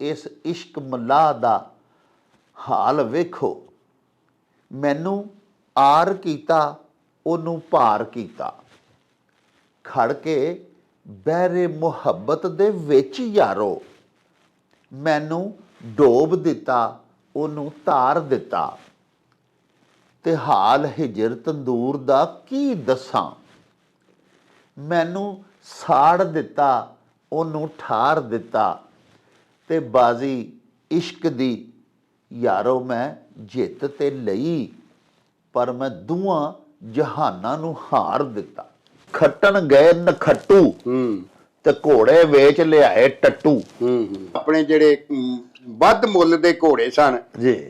ਇਸ ਇਸ਼ਕ ਮਲਾਹ ਦਾ ਹਾਲ ਵੇਖੋ। ਮੈਨੂੰ ਆਰ ਕੀਤਾ, ਉਹਨੂੰ ਭਾਰ ਕੀਤਾ। ਖੜ ਕੇ ਬਹਿਰੇ ਮੁਹੱਬਤ ਦੇ ਵਿੱਚ ਯਾਰੋ। ਮੈਨੂੰ ਡੋਬ ਦਿੱਤਾ, ਉਹਨੂੰ ਧਾਰ ਦਿੱਤਾ। ਤੇ ਹਾਲ ਹਿਜਰ ਤੰਦੂਰ ਦਾ ਕੀ ਦੱਸਾਂ? ਮੈਨੂੰ ਸਾੜ ਦਿੱਤਾ, ਉਹਨੂੰ ਠਾਰ ਦਿੱਤਾ। ਤੇ ਬਾਜ਼ੀ ਇਸ਼ਕ ਦੀ ਯਾਰੋ ਮੈਂ ਜਿੱਤ ਤੇ ਲਈ ਪਰ ਮੈਂ ਦੋਵਾਂ ਜਹਾਨਾਂ ਨੂੰ ਹਾਰ ਦਿੱਤਾ। ਖੱਟਣ ਗਏ ਨਖੱਟੂ ਹੂੰ। ਤੇ ਘੋੜੇ ਵੇਚ ਲਿਆਏ ਟੱਟੂ। ਹੂੰ ਹੂੰ। ਆਪਣੇ ਜਿਹੜੇ ਵੱਧ ਮੁੱਲ ਦੇ ਘੋੜੇ ਸਨ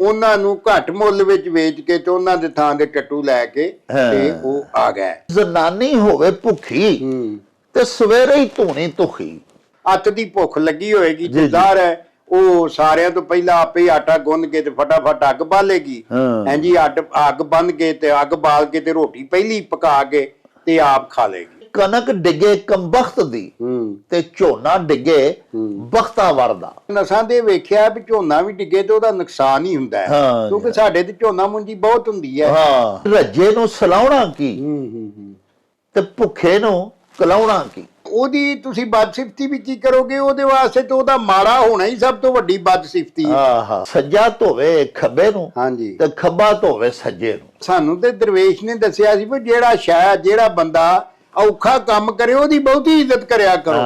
ਉਹਨਾਂ ਨੂੰ ਘੱਟ ਮੁੱਲ ਵਿੱਚ ਵੇਚ ਕੇ ਤੇ ਉਹਨਾਂ ਦੇ ਥਾਂ ਦੇ ਟੱਟੂ ਲੈ ਕੇ। ਤੇ ਉਹ ਆ ਗਏ। ਜ਼ਨਾਨੀ ਹੋਵੇ ਭੁੱਖੀ ਹੂੰ। ਤੇ ਸਵੇਰੇ ਹੀ ਧੂਣੀ ਧੁਖੀ। ਅੱਤ ਦੀ ਭੁੱਖ ਲੱਗੀ ਹੋਏਗੀ ਜੀ, ਜੀ। ਜੁਦਾਰ ਹੈ ਉਹ ਸਾਰਿਆਂ ਤੋਂ ਪਹਿਲਾਂ ਆਪੇ ਹੀ ਆਟਾ ਗੁੰਨ ਕੇ ਤੇ ਫਟਾਫਟ ਅੱਗ ਬਾਲੇਗੀ। ਹਾਂ। ਹਾਂਜੀ ਅੱਡ ਅੱਗ ਬੰਨ ਕੇ ਤੇ ਅੱਗ ਬਾਲ ਕੇ ਤੇ ਰੋਟੀ ਪਹਿਲੀ ਪਕਾ ਕੇ ਤੇ ਆਪ ਖਾ ਲੇਗੀ। ਕਣਕ ਡਿੱਗੇ ਕੰਬਖਤ ਦੀ ਹੂੰ। ਤੇ ਝੋਨਾ ਡਿੱਗੇ ਬਖਤਾ ਵਰਦਾ। ਨਸਾਂ ਦੇ ਵੇਖਿਆ ਵੀ ਝੋਨਾ ਵੀ ਡਿੱਗੇ ਤੇ ਉਹਦਾ ਨੁਕਸਾਨ ਹੀ ਹੁੰਦਾ ਹੈ। ਹਾਂ, ਕਿਉਂਕਿ ਸਾਡੇ ਤੇ ਝੋਨਾ ਮੁੰਜੀ ਬਹੁਤ ਹੁੰਦੀ ਹੈ। ਹਾਂ। ਰੱਜੇ ਨੂੰ ਸਲਾਉਣਾ ਕੀ? ਹੂੰ ਹੂੰ ਹੂੰ। ਤੇ ਭੁੱਖੇ ਨੂੰ ਕਲਾਉਣਾ ਕੀ? ਉਹਦੀ ਤੁਸੀਂ ਬਦਸਿਫਤੀ ਵੀ ਕੀ ਕਰੋਗੇ? ਉਹਦੇ ਵਾਸਤੇ ਤਾਂ ਉਹਦਾ ਮਾੜਾ ਹੋਣਾ ਹੀ ਸਭ ਤੋਂ ਵੱਡੀ ਬਦਸਿਫਤੀ ਹੈ। ਆਹਾ ਸੱਜਾ ਧੋਵੇ ਖੱਬੇ ਨੂੰ ਹਾਂਜੀ। ਤੇ ਖੱਬਾ ਧੋਵੇ ਸੱਜੇ ਨੂੰ। ਸਾਨੂੰ ਤੇ ਦਰਵੇਸ਼ ਨੇ ਦੱਸਿਆ ਸੀ ਵੀ ਜਿਹੜਾ ਸ਼ਾਇਦ ਜਿਹੜਾ ਬੰਦਾ ਔਖਾ ਕੰਮ ਕਰੇ ਉਹਦੀ ਬਹੁਤੀ ਇੱਜ਼ਤ ਕਰਿਆ ਕਰੋ।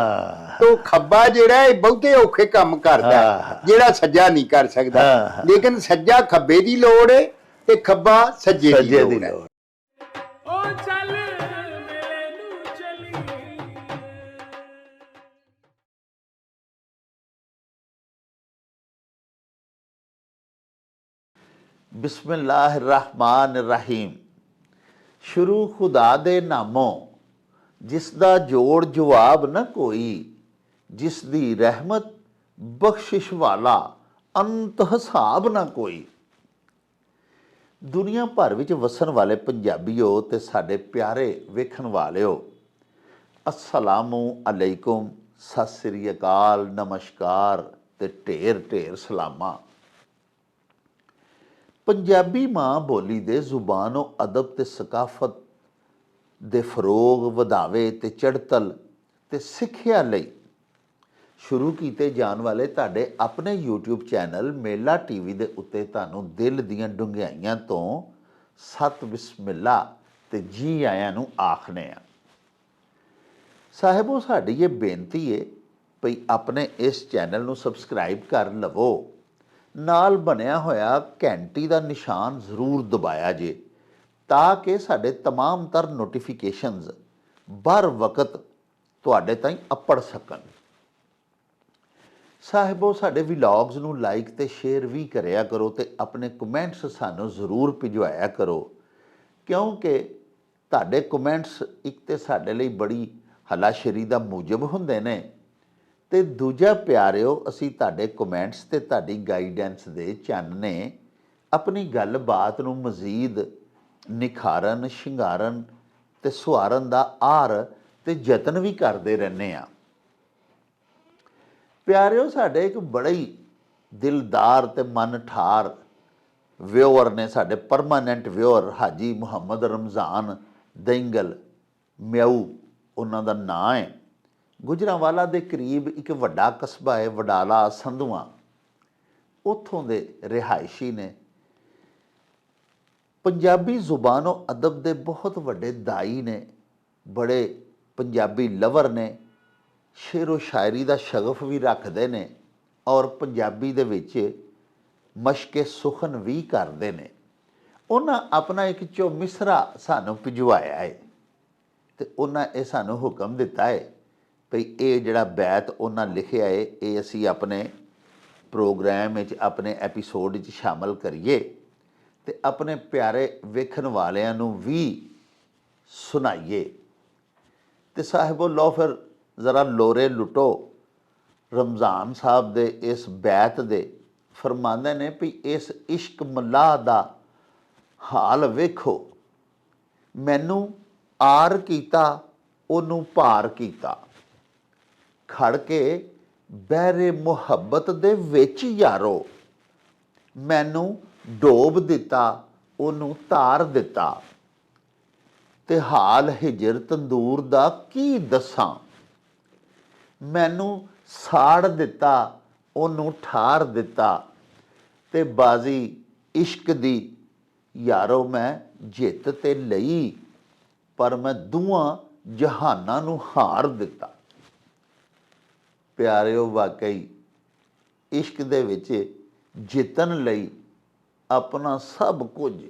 ਤੋ ਖੱਬਾ ਜਿਹੜਾ ਇਹ ਬਹੁਤੇ ਔਖੇ ਕੰਮ ਕਰਦਾ। ਜਿਹੜਾ ਸੱਜਾ ਨਹੀਂ ਕਰ ਸਕਦਾ। ਲੇਕਿਨ ਸੱਜਾ ਖੱਬੇ ਦੀ ਲੋੜ ਹੈ ਤੇ ਖੱਬਾ ਸੱਜੇ ਦੀ ਲੋੜ ਹੈ। ਬਿਸਮਿਲ੍ਲਾਹਿਰ ਰਹਿਮਾਨਿਰ ਰਹੀਮ ਸ਼ੁਰੂ ਖੁਦਾ ਦੇ ਨਾਮੋਂ, ਜਿਸ ਦਾ ਜੋੜ ਜਵਾਬ ਨਾ ਕੋਈ, ਜਿਸ ਦੀ ਰਹਿਮਤ ਬਖਸ਼ਿਸ਼ ਵਾਲਾ ਅੰਤ ਹਿਸਾਬ ਨਾ ਕੋਈ। ਦੁਨੀਆ ਭਰ ਵਿੱਚ ਵਸਣ ਵਾਲੇ ਪੰਜਾਬੀਓ ਤੇ ਸਾਡੇ ਪਿਆਰੇ ਵੇਖਣ ਵਾਲਿਓ, ਅਸਲਾਮੁ ਅਲੈਕੁਮ, ਸਤਿ ਸ੍ਰੀ ਅਕਾਲ, ਨਮਸਕਾਰ ਤੇ ਢੇਰ ਢੇਰ ਸਲਾਮਾਂ। ਪੰਜਾਬੀ ਮਾਂ ਬੋਲੀ ਦੇ ਜ਼ੁਬਾਨੋ ਅਦਬ ਤੇ ਸਕਾਫਤ ਦੇ ਫਰੋਗ ਵਧਾਵੇ ਤੇ ਚੜਤਲ ਤੇ ਸਿੱਖਿਆ ਲਈ ਸ਼ੁਰੂ ਕੀਤੇ ਜਾਣ ਵਾਲੇ ਤੁਹਾਡੇ ਆਪਣੇ YouTube ਚੈਨਲ ਮੇਲਾ ਟੀਵੀ ਦੇ ਉੱਤੇ ਤੁਹਾਨੂੰ ਦਿਲ ਦੀਆਂ ਡੁੰਘਾਈਆਂ ਤੋਂ ਸਤ ਬਿਸਮਿਲ੍ਲਾ ਤੇ ਜੀ ਆਇਆਂ ਨੂੰ ਆਖਨੇ ਆ। ਸਾਹਿਬੋ, ਸਾਡੀ ਇਹ ਬੇਨਤੀ ਏ ਭਈ ਆਪਣੇ ਇਸ ਚੈਨਲ ਨੂੰ ਸਬਸਕ੍ਰਾਈਬ ਕਰ ਲਵੋ। ਨਾਲ ਬਣਿਆ ਹੋਇਆ ਘੰਟੀ ਦਾ ਨਿਸ਼ਾਨ ਜ਼ਰੂਰ ਦਬਾਇਆ ਜੇ ਤਾਂ ਕਿ ਸਾਡੇ तमाम ਤਰ ਨੋਟੀਫਿਕੇਸ਼ਨਸ ਬਰ ਵਕਤ ਤੁਹਾਡੇ ਤਾਈਂ ਅੱਪੜ ਸਕਣ ਸਾਹਿਬੋ ਸਾਡੇ ਵਲੌਗਸ ਨੂੰ ਲਾਈਕ ਤੇ ਸ਼ੇਅਰ ਵੀ ਕਰਿਆ ਕਰੋ ਤੇ ਆਪਣੇ ਕਮੈਂਟਸ ਸਾਨੂੰ ਜ਼ਰੂਰ ਭਿਜਵਾਇਆ ਕਰੋ ਕਿਉਂਕਿ ਤੁਹਾਡੇ ਕਮੈਂਟਸ ਇੱਕ ਤੇ ਸਾਡੇ ਲਈ ਬੜੀ ਹਲਾਸ਼ਰੀ ਦਾ ਮੂਜਬ ਹੁੰਦੇ ਨੇ ਤੇ ਦੂਜਾ ਪਿਆਰਿਓ, ਅਸੀਂ ਤੁਹਾਡੇ ਕਮੈਂਟਸ ਤੇ ਤੁਹਾਡੀ ਗਾਈਡੈਂਸ ਦੇ ਚਾਨਣੇ ਆਪਣੀ ਗੱਲਬਾਤ ਨੂੰ ਮਜ਼ੀਦ ਨਿਖਾਰਨ, ਸ਼ਿੰਗਾਰਨ ਤੇ ਸੁਹਾਰਨ ਦਾ ਆਰ ਤੇ ਯਤਨ ਵੀ ਕਰਦੇ ਰਹਿੰਦੇ ਆ ਪਿਆਰਿਓ, ਸਾਡੇ ਇੱਕ ਬੜਾ ਹੀ ਦਿਲਦਾਰ ਤੇ ਮਨ ਠਾਰ ਵਿਊਅਰ ਨੇ ਸਾਡੇ ਪਰਮਾਨੈਂਟ ਵਿਊਅਰ ਹਾਜੀ ਮੁਹੰਮਦ ਰਮਜ਼ਾਨ ਦੈਂਗਲ ਮਿਆਊ, ਉਹਨਾਂ ਦਾ ਨਾਂ ਹੈ। ਗੁਜਰਾਂਵਾਲਾ ਦੇ ਕਰੀਬ ਇੱਕ ਵੱਡਾ ਕਸਬਾ ਹੈ, ਵਡਾਲਾ ਸੰਧੂਆਂ। ਉੱਥੋਂ ਦੇ ਰਿਹਾਇਸ਼ੀ ਨੇ। ਪੰਜਾਬੀ ਜ਼ੁਬਾਨੋ ਅਦਬ ਦੇ ਬਹੁਤ ਵੱਡੇ ਦਾਈ ਨੇ, ਬੜੇ ਪੰਜਾਬੀ ਲਵਰ ਨੇ, ਸ਼ੇਰੋ ਸ਼ਾਇਰੀ ਦਾ ਸ਼ਗਫ ਵੀ ਰੱਖਦੇ ਨੇ ਔਰ ਪੰਜਾਬੀ ਦੇ ਵਿੱਚ ਮਸ਼ਕੇ ਸੁਖਨ ਵੀ ਕਰਦੇ ਨੇ। ਉਹਨਾਂ ਆਪਣਾ ਇੱਕ ਚੋ ਮਿਸਰਾ ਸਾਨੂੰ ਭਿਜਵਾਇਆ ਹੈ ਤੇ ਉਹਨਾਂ ਇਹ ਸਾਨੂੰ ਹੁਕਮ ਦਿੱਤਾ ਹੈ ਭਈ ਇਹ ਜਿਹੜਾ ਬੈਤ ਉਹਨਾਂ ਲਿਖਿਆ ਏ, ਇਹ ਅਸੀਂ ਆਪਣੇ ਪ੍ਰੋਗਰਾਮ ਵਿੱਚ, ਆਪਣੇ ਐਪੀਸੋਡ ਵਿੱਚ ਸ਼ਾਮਲ ਕਰੀਏ ਤੇ ਆਪਣੇ ਪਿਆਰੇ ਵੇਖਣ ਵਾਲਿਆਂ ਨੂੰ ਵੀ ਸੁਣਾਈਏ। ਤੇ ਸਾਹਿਬੋ ਲੋ ਫਿਰ ਜ਼ਰਾ ਲੋਰੇ ਲੁੱਟੋ। ਰਮਜ਼ਾਨ ਸਾਹਿਬ ਦੇ ਇਸ ਬੈਤ ਦੇ ਫਰਮਾਉਂਦੇ ਨੇ ਵੀ ਇਸ ਇਸ਼ਕ ਮਲਾਹ ਦਾ ਹਾਲ ਵੇਖੋ। ਮੈਨੂੰ ਆਰ ਕੀਤਾ, ਉਹਨੂੰ ਭਾਰ ਕੀਤਾ। ਖੜ ਕੇ ਬਹਿਰੇ ਮੁਹੱਬਤ ਦੇ ਵਿੱਚ ਯਾਰੋ। ਮੈਨੂੰ ਡੋਬ ਦਿੱਤਾ, ਉਹਨੂੰ ਧਾਰ ਦਿੱਤਾ। ਤੇ ਹਾਲ ਹਿਜਰ ਤੰਦੂਰ ਦਾ ਕੀ ਦੱਸਾਂ? ਮੈਨੂੰ ਸਾੜ ਦਿੱਤਾ, ਉਹਨੂੰ ਠਾਰ ਦਿੱਤਾ। ਤੇ ਬਾਜ਼ੀ ਇਸ਼ਕ ਦੀ, ਯਾਰੋ ਮੈਂ ਜਿੱਤ ਤੇ ਲਈ, ਪਰ ਮੈਂ ਦੋਵਾਂ ਜਹਾਨਾਂ ਨੂੰ ਹਾਰ ਦਿੱਤਾ। ਪਿਆਰਿਓ, ਵਾਕਈ ਇਸ਼ਕ ਦੇ ਵਿੱਚ ਜਿੱਤਣ ਲਈ ਆਪਣਾ ਸਭ ਕੁਝ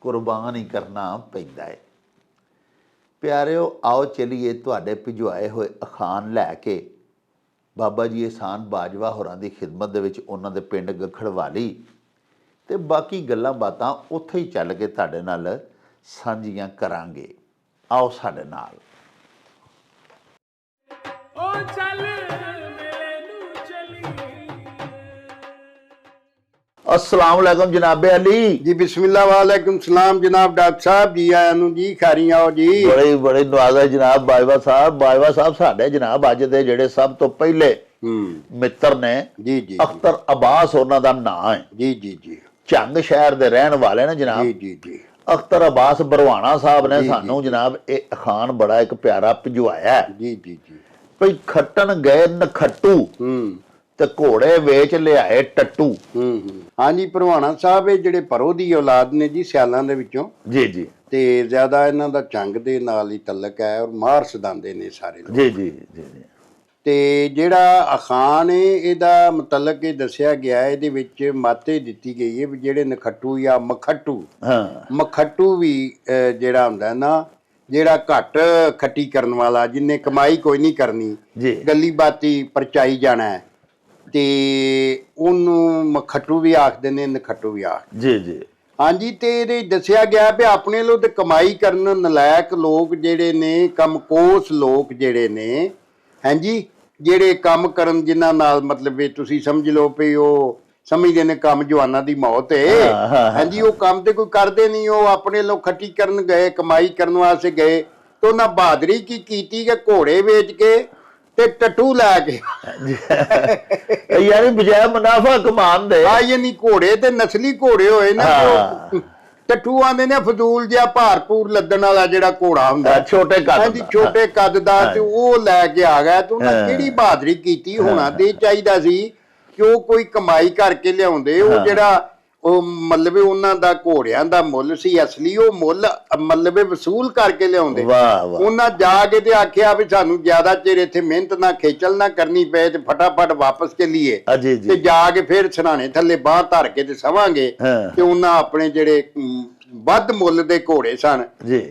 ਕੁਰਬਾਨ ਹੀ ਕਰਨਾ ਪੈਂਦਾ ਹੈ। ਪਿਆਰਿਓ, ਆਓ ਚਲੀਏ ਤੁਹਾਡੇ ਭਿਜਵਾਏ ਹੋਏ ਅਖਾਨ ਲੈ ਕੇ। ਬਾਬਾ ਜੀ ਇਹਸਾਨ ਬਾਜਵਾ ਹੋਰਾਂ ਦੀ ਖਿਦਮਤ ਦੇ ਵਿੱਚ ਉਹਨਾਂ ਦੇ ਪਿੰਡ ਗਖੜਵਾਲੀ ਤੇ ਬਾਕੀ ਗੱਲਾਂ ਬਾਤਾਂ ਉੱਥੇ ਹੀ ਚੱਲ ਕੇ ਤੁਹਾਡੇ ਨਾਲ ਸਾਂਝੀਆਂ ਕਰਾਂਗੇ। ਆਓ ਸਾਡੇ ਨਾਲ। ਓ ਚੱਲ। ਅਸਲਾਮ ਜਨਾਬੇ ਅਲੀ। ਜੀ ਬਿਸਮਿਲ੍ਲਾ ਵਾਲੇਕੁਮ ਸਲਾਮ ਜਨਾਬ ਡਾਕਟਰ ਸਾਹਿਬ। ਜੀ ਆਇਆਂ ਨੂੰ ਜੀ ਖਾਰੀ ਆਓ ਜੀ। ਬੜੇ ਬੜੇ ਨਵਾਜ਼ਾ ਜਨਾਬ ਬਾਜਵਾ ਸਾਹਿਬ। ਬਾਜਵਾ ਸਾਹਿਬ ਸਾਡੇ ਜਨਾਬ ਅੱਜ ਦੇ ਜਿਹੜੇ ਸਭ ਤੋਂ ਪਹਿਲੇ ਮਿੱਤਰ ਨੇ। ਜੀ ਜੀ ਅਖਤਰ ਅਬਾਸ ਉਹਨਾਂ ਦਾ ਨਾਂ ਹੈ। ਜੀ ਜੀ ਜੀ। ਝੰਗ ਸ਼ਹਿਰ ਦੇ ਰਹਿਣ ਵਾਲੇ ਨੇ ਜੀ ਜਨਾਬ। ਜੀ ਜੀ ਅਖਤਰ ਅਬਾਸ ਬਰਵਾਣਾ ਸਾਹਿਬ ਨੇ ਜੀ, ਜੀ। ਸਾਨੂੰ ਜਨਾਬ ਇਹ ਅਖਾਨ ਬੜਾ ਇੱਕ ਪਿਆਰਾ ਭਿਜਵਾਇਆ। ਜੀ ਜੀ ਜੀ। ਭਈ ਖੱਟਣ ਗਏ ਨਖੱਟੂ। ਹੂੰ। ਤੇ ਘੋੜੇ ਵੇਚ ਲਿਆਏ ਟੱਟੂ। ਹੂੰ ਹੂੰ। ਹਾਂਜੀ ਪ੍ਰਵਾਣਾ ਸਾਹਿਬ ਇਹ ਜਿਹੜੇ ਪਰੋ ਦੀ ਔਲਾਦ ਨੇ ਜੀ ਸਿਆਲਾਂ ਦੇ ਵਿੱਚੋਂ। ਜੀ ਜੀ। ਤੇ ਜ਼ਿਆਦਾ ਇਹਨਾਂ ਦਾ ਚੰਗ ਦੇ ਨਾਲ ਹੀ ਤਲਕ ਹੈ ਔਰ ਮਾਰ ਸਦਾਂਦੇ ਨੇ ਸਾਰੇ ਲੋਕ। ਜੀ ਜੀ ਜੀ ਤੇ ਜਿਹੜਾ ਅਖਾਨ ਹੈ ਇਹਦਾ ਮਤਲਬ ਇਹ ਦੱਸਿਆ ਗਿਆ ਹੈ ਇਹਦੇ ਵਿੱਚ ਮਾਤੇ ਦਿੱਤੀ ਗਈ ਹੈ ਵੀ ਜਿਹੜੇ ਨਖੱਟੂ ਜਾਂ ਮਖੱਟੂ। ਹਾਂ। ਮਖੱਟੂ ਵੀ ਜਿਹੜਾ ਹੁੰਦਾ ਨਾ ਜਿਹੜਾ ਘੱਟ ਖੱਟੀ ਕਰਨ ਵਾਲਾ ਜਿੰਨੇ ਕਮਾਈ ਕੋਈ ਨਹੀਂ ਕਰਨੀ ਗੱਲੀ ਬਾਤੀ ਪਰਚਾਈ ਜਾਣਾ ਹੈ। ਤੇ ਉਹਨੂੰ ਮਖੱਟੂ ਵੀ ਆਖਦੇ ਨੇ ਨਖੱਟੂ ਵੀ ਆਖ ਜੀ ਜੀ ਹਾਂਜੀ ਤੇ ਇਹਦੇ ਦੱਸਿਆ ਗਿਆ ਵੀ ਆਪਣੇ ਲੋ ਤੇ ਕਮਾਈ ਕਰਨ ਨਲਾਇਕ ਲੋਕ ਜਿਹੜੇ ਨੇ ਕਮਕੋਸ ਲੋਕ ਜਿਹੜੇ ਨੇ ਹਾਂਜੀ ਜਿਹੜੇ ਕੰਮ ਕਰਨ ਜਿਨ੍ਹਾਂ ਨਾਲ ਮਤਲਬ ਇਹ ਤੁਸੀਂ ਸਮਝ ਲਓ ਵੀ ਉਹ ਸਮਝਦੇ ਨੇ ਕੰਮ ਜਵਾਨਾਂ ਦੀ ਮੌਤ ਹਾਂ। ਹਾਂਜੀ ਉਹ ਕੰਮ ਤੇ ਕੋਈ ਕਰਦੇ ਨਹੀਂ ਉਹ ਆਪਣੇ ਲੋ ਖੱਟੀ ਕਰਨ ਗਏ ਕਮਾਈ ਕਰਨ ਵਾਸਤੇ ਗਏ ਤੇ ਉਹਨਾਂ ਬਹਾਦਰੀ ਕੀ ਕੀਤੀ ਕਿ ਘੋੜੇ ਵੇਚ ਕੇ ਤੇ ਟਟੂ ਲੈ ਕੇ ਯਾਨੀ ਬਜਾਏ ਮੁਨਾਫਾ ਕਮਾਨ ਦੇ ਆ ਨਹੀਂ ਘੋੜੇ ਤੇ ਨਸਲੀ ਘੋੜੇ ਹੋਏ ਨਾ ਹਾਂ। ਜੋ ਟੱਟੂ ਆਂਦੇ ਨੇ ਫਜ਼ੂਲ ਜਿਹਾ ਭਾਰਪੂਰ ਲੱਦਣ ਵਾਲਾ ਜਿਹੜਾ ਘੋੜਾ ਹੁੰਦਾ ਛੋਟੇ ਕੱਦ ਹਾਂਜੀ। ਛੋਟੇ ਕੱਦ ਦਾ ਤੇ ਉਹ ਲੈ ਕੇ ਆ ਗਿਆ ਤੇ ਹਾਂ। ਕਿਹੜੀ ਬਹਾਦਰੀ ਕੀਤੀ ਹੋਣਾ ਤੇ ਚਾਹੀਦਾ ਸੀ ਕਿ ਉਹ ਕੋਈ ਕਮਾਈ ਕਰਕੇ ਲਿਆਉਂਦੇ ਉਹ। ਜਿਹੜਾ ਉਹ ਮਤਲਬ ਉਹਨਾਂ ਦਾ ਘੋੜਿਆਂ ਦਾ ਮੁੱਲ ਸੀ ਅਸਲੀ ਉਹ ਮੁੱਲ ਮਤਲਬ ਵਸੂਲ ਕਰਕੇ ਲਿਆਉਂਦੇ। ਵਾਹ ਵਾਹ। ਉਹਨਾਂ ਜਾ ਕੇ ਤੇ ਆਖਿਆ ਵੀ ਸਾਨੂੰ ਜ਼ਿਆਦਾ ਚਿਰ ਇੱਥੇ ਮਿਹਨਤ ਨਾ ਖੇਚਲ ਨਾ ਕਰਨੀ ਪਏ ਤੇ ਫਟਾਫਟ ਵਾਪਸ ਚੱਲੀਏ। ਅਜੀ ਤੇ ਜੀ ਕੇ ਫਿਰ ਸਰਾਣੇ ਥੱਲੇ ਬਾਹ ਧਰ ਕੇ ਤੇ ਸਵਾਂਗੇ। ਤੇ ਉਹਨਾਂ ਆਪਣੇ ਜਿਹੜੇ ਵੱਧ ਮੁੱਲ ਦੇ ਘੋੜੇ ਸਨ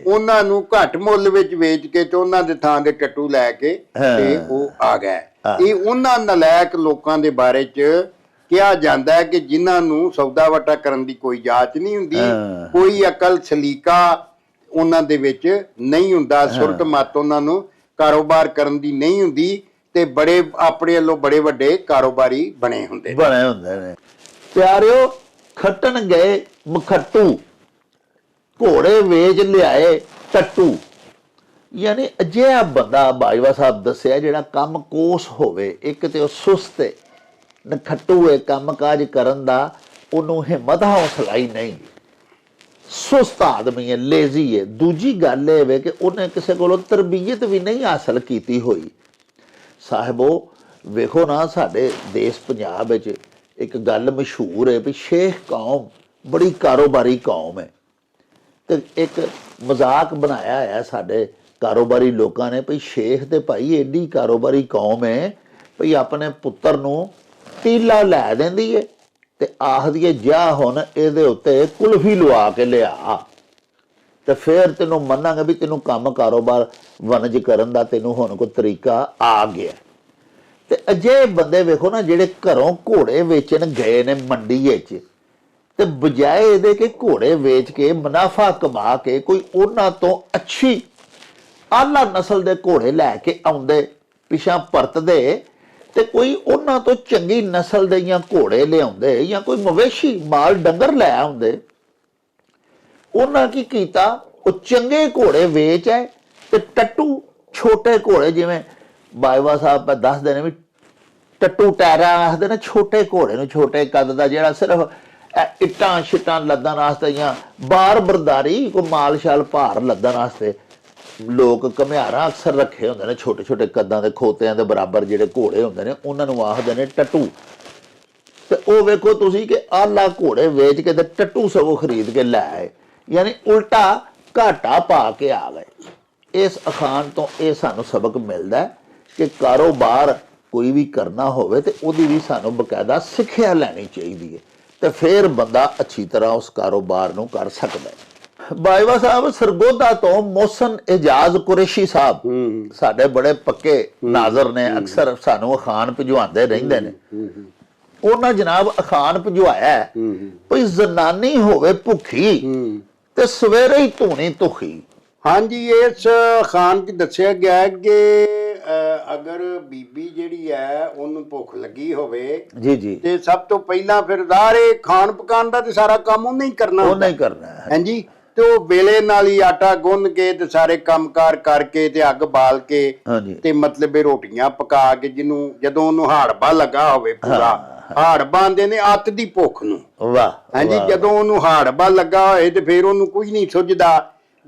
ਉਹਨਾਂ ਨੂੰ ਘੱਟ ਮੁੱਲ ਵਿੱਚ ਵੇਚ ਕੇ ਤੇ ਉਹਨਾਂ ਦੇ ਥਾਂ ਦੇ ਟੱਟੂ ਲੈ ਕੇ। ਤੇ ਉਹ ਆ ਗਏ। ਇਹ ਉਹਨਾਂ ਨਲਾਇਕ ਲੋਕਾਂ ਦੇ ਬਾਰੇ ਚ ਕਿਹਾ ਜਾਂਦਾ ਹੈ ਕਿ ਜਿਨ੍ਹਾਂ ਨੂੰ ਸੌਦਾ ਵਟਾ ਕਰਨ ਦੀ ਕੋਈ ਜਾਂਚ ਨਹੀਂ ਹੁੰਦੀ। ਕੋਈ ਅਕਲ ਸਲੀਕਾ ਉਹਨਾਂ ਦੇ ਵਿੱਚ ਨਹੀਂ ਹੁੰਦਾ ਸੁਰਤ ਮਤ ਉਹਨਾਂ ਨੂੰ ਕਾਰੋਬਾਰ ਕਰਨ ਦੀ ਨਹੀਂ ਹੁੰਦੀ ਤੇ ਬੜੇ ਆਪਣੇ ਵੱਲੋਂ ਬੜੇ ਵੱਡੇ ਕਾਰੋਬਾਰੀ ਬਣੇ ਹੁੰਦੇ ਨੇ। ਬਣੇ ਹੁੰਦੇ ਨੇ। ਪਿਆਰਿਓ ਖੱਟਣ ਗਏ ਮਖੱਟੂ ਘੋੜੇ ਵੇਚ ਲਿਆਏ ਟੱਟੂ। ਯਾਨੀ ਅਜਿਹਾ ਬੰਦਾ ਬਾਜਵਾ ਸਾਹਿਬ ਦੱਸਿਆ ਜਿਹੜਾ ਕੰਮ ਕੋਸ ਹੋਵੇ ਇੱਕ ਤੇ ਉਹ ਸੁਸਤ ਹੈ ਨਖੱਟੂ ਹੈ ਕੰਮ ਕਾਜ ਕਰਨ ਦਾ, ਉਹਨੂੰ ਹਿੰਮਤ ਹੌਸਲਾ ਹੀ ਨਹੀਂ। ਸੁਸਤ ਆਦਮੀ ਹੈ ਲੇਜ਼ੀ ਹੈ। ਦੂਜੀ ਗੱਲ ਇਹ ਵੇ ਕਿ ਉਹਨੇ ਕਿਸੇ ਕੋਲੋਂ ਤਰਬੀਅਤ ਵੀ ਨਹੀਂ ਹਾਸਲ ਕੀਤੀ ਹੋਈ। ਸਾਹਿਬੋ, ਵੇਖੋ ਨਾ ਸਾਡੇ ਦੇਸ਼ ਪੰਜਾਬ ਵਿੱਚ ਇੱਕ ਗੱਲ ਮਸ਼ਹੂਰ ਹੈ ਵੀ ਸ਼ੇਖ ਕੌਮ ਬੜੀ ਕਾਰੋਬਾਰੀ ਕੌਮ ਹੈ। ਤੇ ਇੱਕ ਮਜ਼ਾਕ ਬਣਾਇਆ ਹੈ ਸਾਡੇ ਕਾਰੋਬਾਰੀ ਲੋਕਾਂ ਨੇ ਭਈ ਸ਼ੇਖ ਤੇ ਭਾਈ ਐਡੀ ਕਾਰੋਬਾਰੀ ਕੌਮ ਹੈ ਭਈ ਆਪਣੇ ਪੁੱਤਰ ਨੂੰ ਤੀਲਾ ਲੈ ਦਿੰਦੀ ਹੈ ਤੇ ਆਖਦੀ ਹੈ ਜਾ ਹੁਣ ਇਹਦੇ ਉੱਤੇ ਕੁਲਫੀ ਲਵਾ ਕੇ ਲਿਆ। ਤੇ ਫਿਰ ਤੈਨੂੰ ਮੰਨਾਂਗੇ ਵੀ ਤੈਨੂੰ ਕੰਮ ਕਾਰੋਬਾਰ ਵਣਜ ਕਰਨ ਦਾ ਤੈਨੂੰ ਹੁਣ ਕੋਈ ਤਰੀਕਾ ਆ ਗਿਆ। ਤੇ ਅਜੇ ਬੰਦੇ ਵੇਖੋ ਨਾ, ਜਿਹੜੇ ਘਰੋਂ ਘੋੜੇ ਵੇਚਣ ਗਏ ਨੇ ਮੰਡੀ ਵਿੱਚ ਤੇ ਬਜਾਏ ਇਹਦੇ ਕਿ ਘੋੜੇ ਵੇਚ ਕੇ ਮੁਨਾਫਾ ਕਮਾ ਕੇ ਕੋਈ ਉਹਨਾਂ ਤੋਂ ਅੱਛੀ ਆਲਾ ਨਸਲ ਦੇ ਘੋੜੇ ਲੈ ਕੇ ਆਉਂਦੇ ਪਿਛਾ ਪਰਤਦੇ ਤੇ ਕੋਈ ਉਹਨਾਂ ਤੋਂ ਚੰਗੀ ਨਸਲ ਦੇ ਜਾਂ ਘੋੜੇ ਲਿਆਉਂਦੇ ਜਾਂ ਕੋਈ ਮਵੇਸ਼ੀ ਮਾਲ ਡੰਗਰ ਲੈ ਆਉਂਦੇ। ਉਹਨਾਂ ਕੀ ਕੀਤਾ? ਉਹ ਚੰਗੇ ਘੋੜੇ ਵੇਚ ਹੈ ਤੇ ਟੱਟੂ ਛੋਟੇ ਘੋੜੇ ਜਿਵੇਂ ਬਾਈਵਾ ਸਾਹਿਬ ਪਾ ਦੱਸਦੇ ਨੇ ਵੀ ਟੱਟੂ ਟੈਰਾ ਆਖਦੇ ਨੇ ਛੋਟੇ ਘੋੜੇ ਨੂੰ, ਛੋਟੇ ਕੱਦ ਦਾ ਜਿਹੜਾ ਸਿਰਫ ਇਹ ਇੱਟਾਂ, ਛਿੱਟਾਂ ਲੱਦਣ ਵਾਸਤੇ ਜਾਂ ਬਾਰ ਬਰਦਾਰੀ ਕੋ ਮਾਲ ਸ਼ਾਲ ਭਾਰ ਲੱਦਣ ਵਾਸਤੇ। ਲੋਕ ਘਮਿਆਰਾਂ ਅਕਸਰ ਰੱਖੇ ਹੁੰਦੇ ਨੇ ਛੋਟੇ ਛੋਟੇ ਕੱਦਾਂ ਦੇ ਖੋਤਿਆਂ ਦੇ ਬਰਾਬਰ ਜਿਹੜੇ ਘੋੜੇ ਹੁੰਦੇ ਨੇ, ਉਹਨਾਂ ਨੂੰ ਆਖਦੇ ਨੇ ਟੱਟੂ। ਤੇ ਉਹ ਵੇਖੋ ਤੁਸੀਂ ਕਿ ਆਲਾ ਘੋੜੇ ਵੇਚ ਕੇ ਤੇ ਟੱਟੂ ਸਗੋਂ ਖਰੀਦ ਕੇ ਲੈ ਆਏ। ਯਾਨੀ ਉਲਟਾ ਘਾਟਾ ਪਾ ਕੇ ਆ ਗਏ। ਇਸ ਅਖਾਣ ਤੋਂ ਇਹ ਸਾਨੂੰ ਸਬਕ ਮਿਲਦਾ ਕਿ ਕਾਰੋਬਾਰ ਕੋਈ ਵੀ ਕਰਨਾ ਹੋਵੇ ਤੇ ਉਹਦੀ ਵੀ ਸਾਨੂੰ ਬਕਾਇਦਾ ਸਿੱਖਿਆ ਲੈਣੀ ਚਾਹੀਦੀ ਹੈ ਤੇ ਫਿਰ ਬੰਦਾ ਅੱਛੀ ਤਰ੍ਹਾਂ ਉਸ ਕਾਰੋਬਾਰ ਨੂੰ ਕਰ ਸਕਦਾ ਹੈ। ਬਾਈਵਾ ਸਾਹਿਬ ਸਰਗੋਦਾ ਤੋਂ ਮੋਹਸਨ ਇਜਾਜ਼ ਕੁਰੇਸ਼ੀ ਸਾਹਿਬ। ਸਾਡੇ ਬੜੇ ਪੱਕੇ ਨਾਜ਼ਰ ਨੇ ਅਕਸਰ ਸਾਨੂੰ ਅਖਾਣ ਭਿਜਵਾਉਂਦੇ ਰਹਿੰਦੇ ਨੇ। ਉਹਨਾਂ ਜਨਾਬ ਅਖਾਨ ਭਜਵਾਇਆ ਹੈ, ਭਈ ਜ਼ਨਾਨੀ ਹੋਵੇ ਭੁੱਖੀ ਤੇ ਸਵੇਰੇ ਹੀ ਧੂਣੀ ਧੁਖੀ। ਹਾਂਜੀ ਇਸ ਖਾਨ ਚ ਦੱਸਿਆ ਗਿਆ ਹੈ ਕਿ ਅਗਰ ਬੀਬੀ ਜਿਹੜੀ ਹੈ ਉਹਨੂੰ ਭੁੱਖ ਲੱਗੀ ਹੋਵੇ ਜੀ ਜੀ। ਤੇ ਸਭ ਤੋਂ ਪਹਿਲਾਂ ਫਿਰ ਜ਼ਾਰੇ ਖਾਣ ਪਕਾਣ ਦਾ ਤੇ ਸਾਰਾ ਕੰਮ ਉਹਨੇ ਹੀ ਕਰਨਾ ਉਹ ਹੁੰਦਾ। ਨਹੀਂ ਕਰਨਾ ਹੈ। ਹਾਂਜੀ। ਤੇ ਉਹ ਵੇਲੇ ਨਾਲ ਹੀ ਆਟਾ ਗੁੰਨ ਕੇ ਤੇ ਸਾਰੇ ਕੰਮਕਾਰ ਕਰਕੇ ਤੇ ਅੱਗ ਬਾਲ ਕੇ ਹਾਂਜੀ। ਤੇ ਮਤਲਬ ਇਹ ਰੋਟੀਆਂ ਪਕਾ ਕੇ ਜਿਹਨੂੰ ਜਦੋਂ ਉਹਨੂੰ ਹਾੜਬਾ ਲੱਗਾ ਹੋਵੇ ਪੂਰਾ ਹਾੜਬਾ ਆਂਦੇ ਨੇ ਅੱਤ ਦੀ ਭੁੱਖ ਨੂੰ। ਵਾਹ ਹਾਂਜੀ। ਜਦੋਂ ਉਹਨੂੰ ਹਾੜਬਾ ਲੱਗਾ ਹੋਏ ਤੇ ਫਿਰ ਉਹਨੂੰ ਕੁਝ ਨਹੀਂ ਸੁੱਝਦਾ।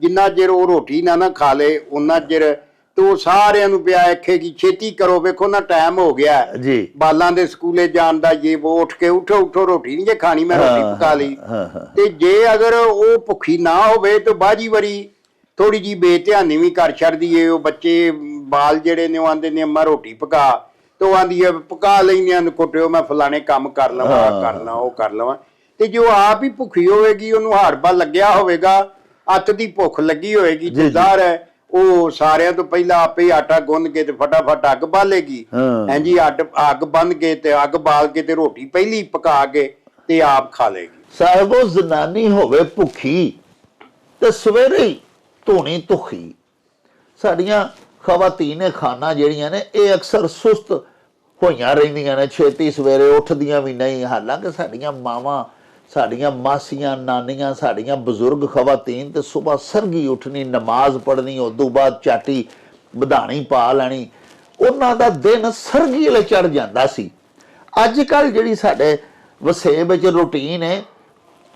ਜਿੰਨਾ ਚਿਰ ਉਹ ਰੋਟੀ ਨਾ ਨਾ ਖਾ ਲੇ ਉਹਨਾਂ ਚਿਰ ਤੇ ਉਹ ਸਾਰਿਆਂ ਨੂੰ ਪਿਆ ਆਖੇ ਕਿ ਛੇਤੀ ਕਰੋ ਵੇਖੋ ਨਾ ਟਾਈਮ ਹੋ ਗਿਆ। ਹੈ। ਜੀ। ਬਾਲਾਂ ਦੇ ਸਕੂਲੇ ਜਾਣ ਦਾ ਇਹ ਉਹ ਉੱਠ ਕੇ ਉਠੋ ਉਠੋ ਰੋਟੀ ਨਹੀਂ ਜੇ ਖਾਣੀ ਮੈਂ ਰੋਟੀ ਹਾਂ, ਪਕਾ ਲਈ। ਹਾਂ, ਹਾਂ। ਤੇ ਜੇ ਅਗਰ ਉਹ ਭੁੱਖੀ ਨਾ ਹੋਵੇ ਤਾਂ ਬਾਜੀ ਵਰੀ ਥੋੜੀ ਜੀ ਬੇਧਿਆਨੀ ਵੀ ਕਰ ਛੱਡਦੀ ਏ। ਉਹ ਬੱਚੇ ਬਾਲ ਜਿਹੜੇ ਨੇ ਉਹ ਆਂਦੇ ਨੇ ਅੰਮਾ ਰੋਟੀ ਪਕਾ। ਤੇ ਉਹ ਆਂਦੀ ਏ ਪਕਾ ਲੈਂਦੇ ਆਂ ਕੁੱਟਿਓ ਮੈਂ ਫਲਾਣੇ ਕੰਮ ਕਰ ਲਵਾਂ ਆਹ ਕਰ ਲਵਾਂ ਉਹ ਕਰ ਲਵਾਂ। ਤੇ ਜੋ ਆਪ ਹੀ ਭੁੱਖੀ ਹੋਵੇਗੀ ਉਹਨੂੰ ਹਾੜਬਾ ਲੱਗਿਆ ਹੋਵੇਗਾ ਅੱਤ ਦੀ ਭੁੱਖ ਲੱਗੀ ਹੋਏਗੀ ਜੀ, ਤੇ ਜ਼ਾਹਰ ਹੈ ਉਹ ਸਾਰਿਆਂ ਤੋਂ ਪਹਿਲਾਂ ਆਪੇ ਹੀ ਆਟਾ ਗੁੰਨ ਕੇ ਤੇ ਫਟਾਫਟ ਅੱਗ ਬਾਲੇਗੀ। ਹਾਂ। ਹਾਂਜੀ ਅੱਡ ਅੱਗ ਬੰਨ ਕੇ ਤੇ ਅੱਗ ਬਾਲ ਕੇ ਤੇ ਰੋਟੀ ਪਹਿਲੀ ਪਕਾ ਕੇ ਤੇ ਆਪ ਖਾ ਲੇਗੀ। ਸਾਹਿਬੋ ਜ਼ਨਾਨੀ ਹੋਵੇ ਭੁੱਖੀ ਤੇ ਸਵੇਰੇ ਹੀ ਧੂਣੀ ਧੁਖੀ। ਸਾਡੀਆਂ ਖਵਾਤੀਨ ਖਾਨਾ ਜਿਹੜੀਆਂ ਨੇ ਇਹ ਅਕਸਰ ਸੁਸਤ ਹੋਈਆਂ ਰਹਿੰਦੀਆਂ ਨੇ ਛੇਤੀ ਸਵੇਰੇ ਉੱਠਦੀਆਂ ਵੀ ਨਹੀਂ ਹਾਲਾਂਕਿ ਸਾਡੀਆਂ ਮਾਵਾਂ ਸਾਡੀਆਂ ਮਾਸੀਆਂ, ਨਾਨੀਆਂ, ਸਾਡੀਆਂ ਬਜ਼ੁਰਗ ਖਵਾਤੀਨ ਤੇ ਸਵੇਰ ਸਰਗੀ ਉੱਠਣੀ, ਨਮਾਜ਼ ਪੜ੍ਹਨੀ ਉਦੋਂ ਬਾਅਦ ਚਾਟੀ ਵਧਾਣੀ, ਪਾ ਲੈਣੀ। ਉਹਨਾਂ ਦਾ ਦਿਨ ਸਰਗੀ ਲੈ ਚੜ ਜਾਂਦਾ ਸੀ। ਅੱਜ ਕੱਲ ਜਿਹੜੀ ਸਾਡੇ ਵਸੇਬ ਵਿੱਚ ਰੁਟੀਨ ਹੈ,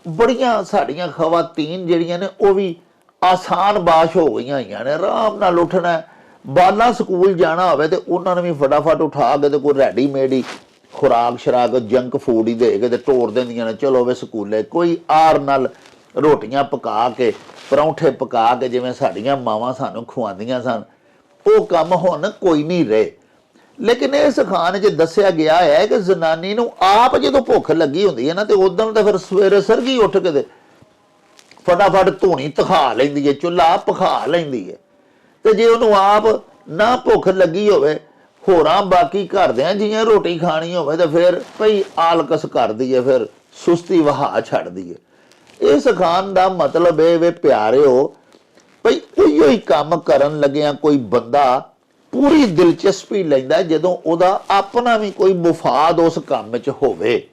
ਬੜੀਆਂ ਸਾਡੀਆਂ ਖਵਾਤੀਨ ਜਿਹੜੀਆਂ ਨੇ, ਉਹ ਵੀ ਆਸਾਨ ਬਾਸ਼ ਹੋ ਗਈਆਂ ਹੋਈਆਂ ਨੇ। ਆਰਾਮ ਨਾਲ ਉੱਠਣਾ ਹੈ। ਬਾਲਾਂ ਸਕੂਲ ਜਾਣਾ ਹੋਵੇ ਤੇ ਉਹਨਾਂ ਨੂੰ ਵੀ ਫਟਾਫਟ ਉਠਾ ਕੇ ਤੇ ਕੋਈ ਰੈਡੀਮੇਡ ਹੀ ਖੁਰਾਕ ਸ਼ਰਾਕ ਜੰਕ ਫੂਡ ਹੀ ਦੇ ਕੇ ਤੇ ਤੋੜ ਦਿੰਦੀਆਂ ਨੇ, ਚਲੋ ਵੇ ਸਕੂਲੇ। ਕੋਈ ਆਰ ਨਾਲ ਰੋਟੀਆਂ ਪਕਾ ਕੇ, ਪਰੌਂਠੇ ਪਕਾ ਕੇ, ਜਿਵੇਂ ਸਾਡੀਆਂ ਮਾਵਾਂ ਸਾਨੂੰ ਖਵਾਉਂਦੀਆਂ ਸਨ, ਉਹ ਕੰਮ ਹੁਣ ਕੋਈ ਨਹੀਂ ਰਹੇ। ਲੇਕਿਨ ਇਹ ਖਾਨ 'ਚ ਦੱਸਿਆ ਗਿਆ ਹੈ ਕਿ ਜ਼ਨਾਨੀ ਨੂੰ ਆਪ ਜਦੋਂ ਭੁੱਖ ਲੱਗੀ ਹੁੰਦੀ ਹੈ ਨਾ, ਤੇ ਉਦੋਂ ਤਾਂ ਫਿਰ ਸਵੇਰੇ ਸਰਗੀ ਉੱਠ ਕੇ ਤੇ ਫਟਾਫਟ ਧੂਣੀ ਤਖਾ ਲੈਂਦੀ ਹੈ, ਚੁੱਲ੍ਹਾ ਪਖਾ ਲੈਂਦੀ ਹੈ। ਤੇ ਜੇ ਉਹਨੂੰ ਆਪ ਨਾ ਭੁੱਖ ਲੱਗੀ ਹੋਵੇ ਹੋਰਾਂ ਬਾਕੀ ਘਰਦਿਆਂ ਜੀਆਂ ਰੋਟੀ ਖਾਣੀ ਹੋਵੇ ਤਾਂ ਫਿਰ ਭਈ ਆਲਕਸ ਕਰਦੀ ਹੈ ਫਿਰ ਸੁਸਤੀ ਵਹਾ ਛੱਡਦੀ ਹੈ ਇਸ ਖਾਨ ਦਾ ਮਤਲਬ ਇਹ ਵੇ ਪਿਆਰਿਓ, ਭਈ ਉਹੀਓ ਹੀ ਕੰਮ ਕਰਨ ਲੱਗਿਆ ਕੋਈ ਬੰਦਾ ਪੂਰੀ ਦਿਲਚਸਪੀ ਲੈਂਦਾ ਜਦੋਂ ਉਹਦਾ ਆਪਣਾ ਵੀ ਕੋਈ ਮੁਫਾਦ ਉਸ ਕੰਮ ਵਿੱਚ ਹੋਵੇ।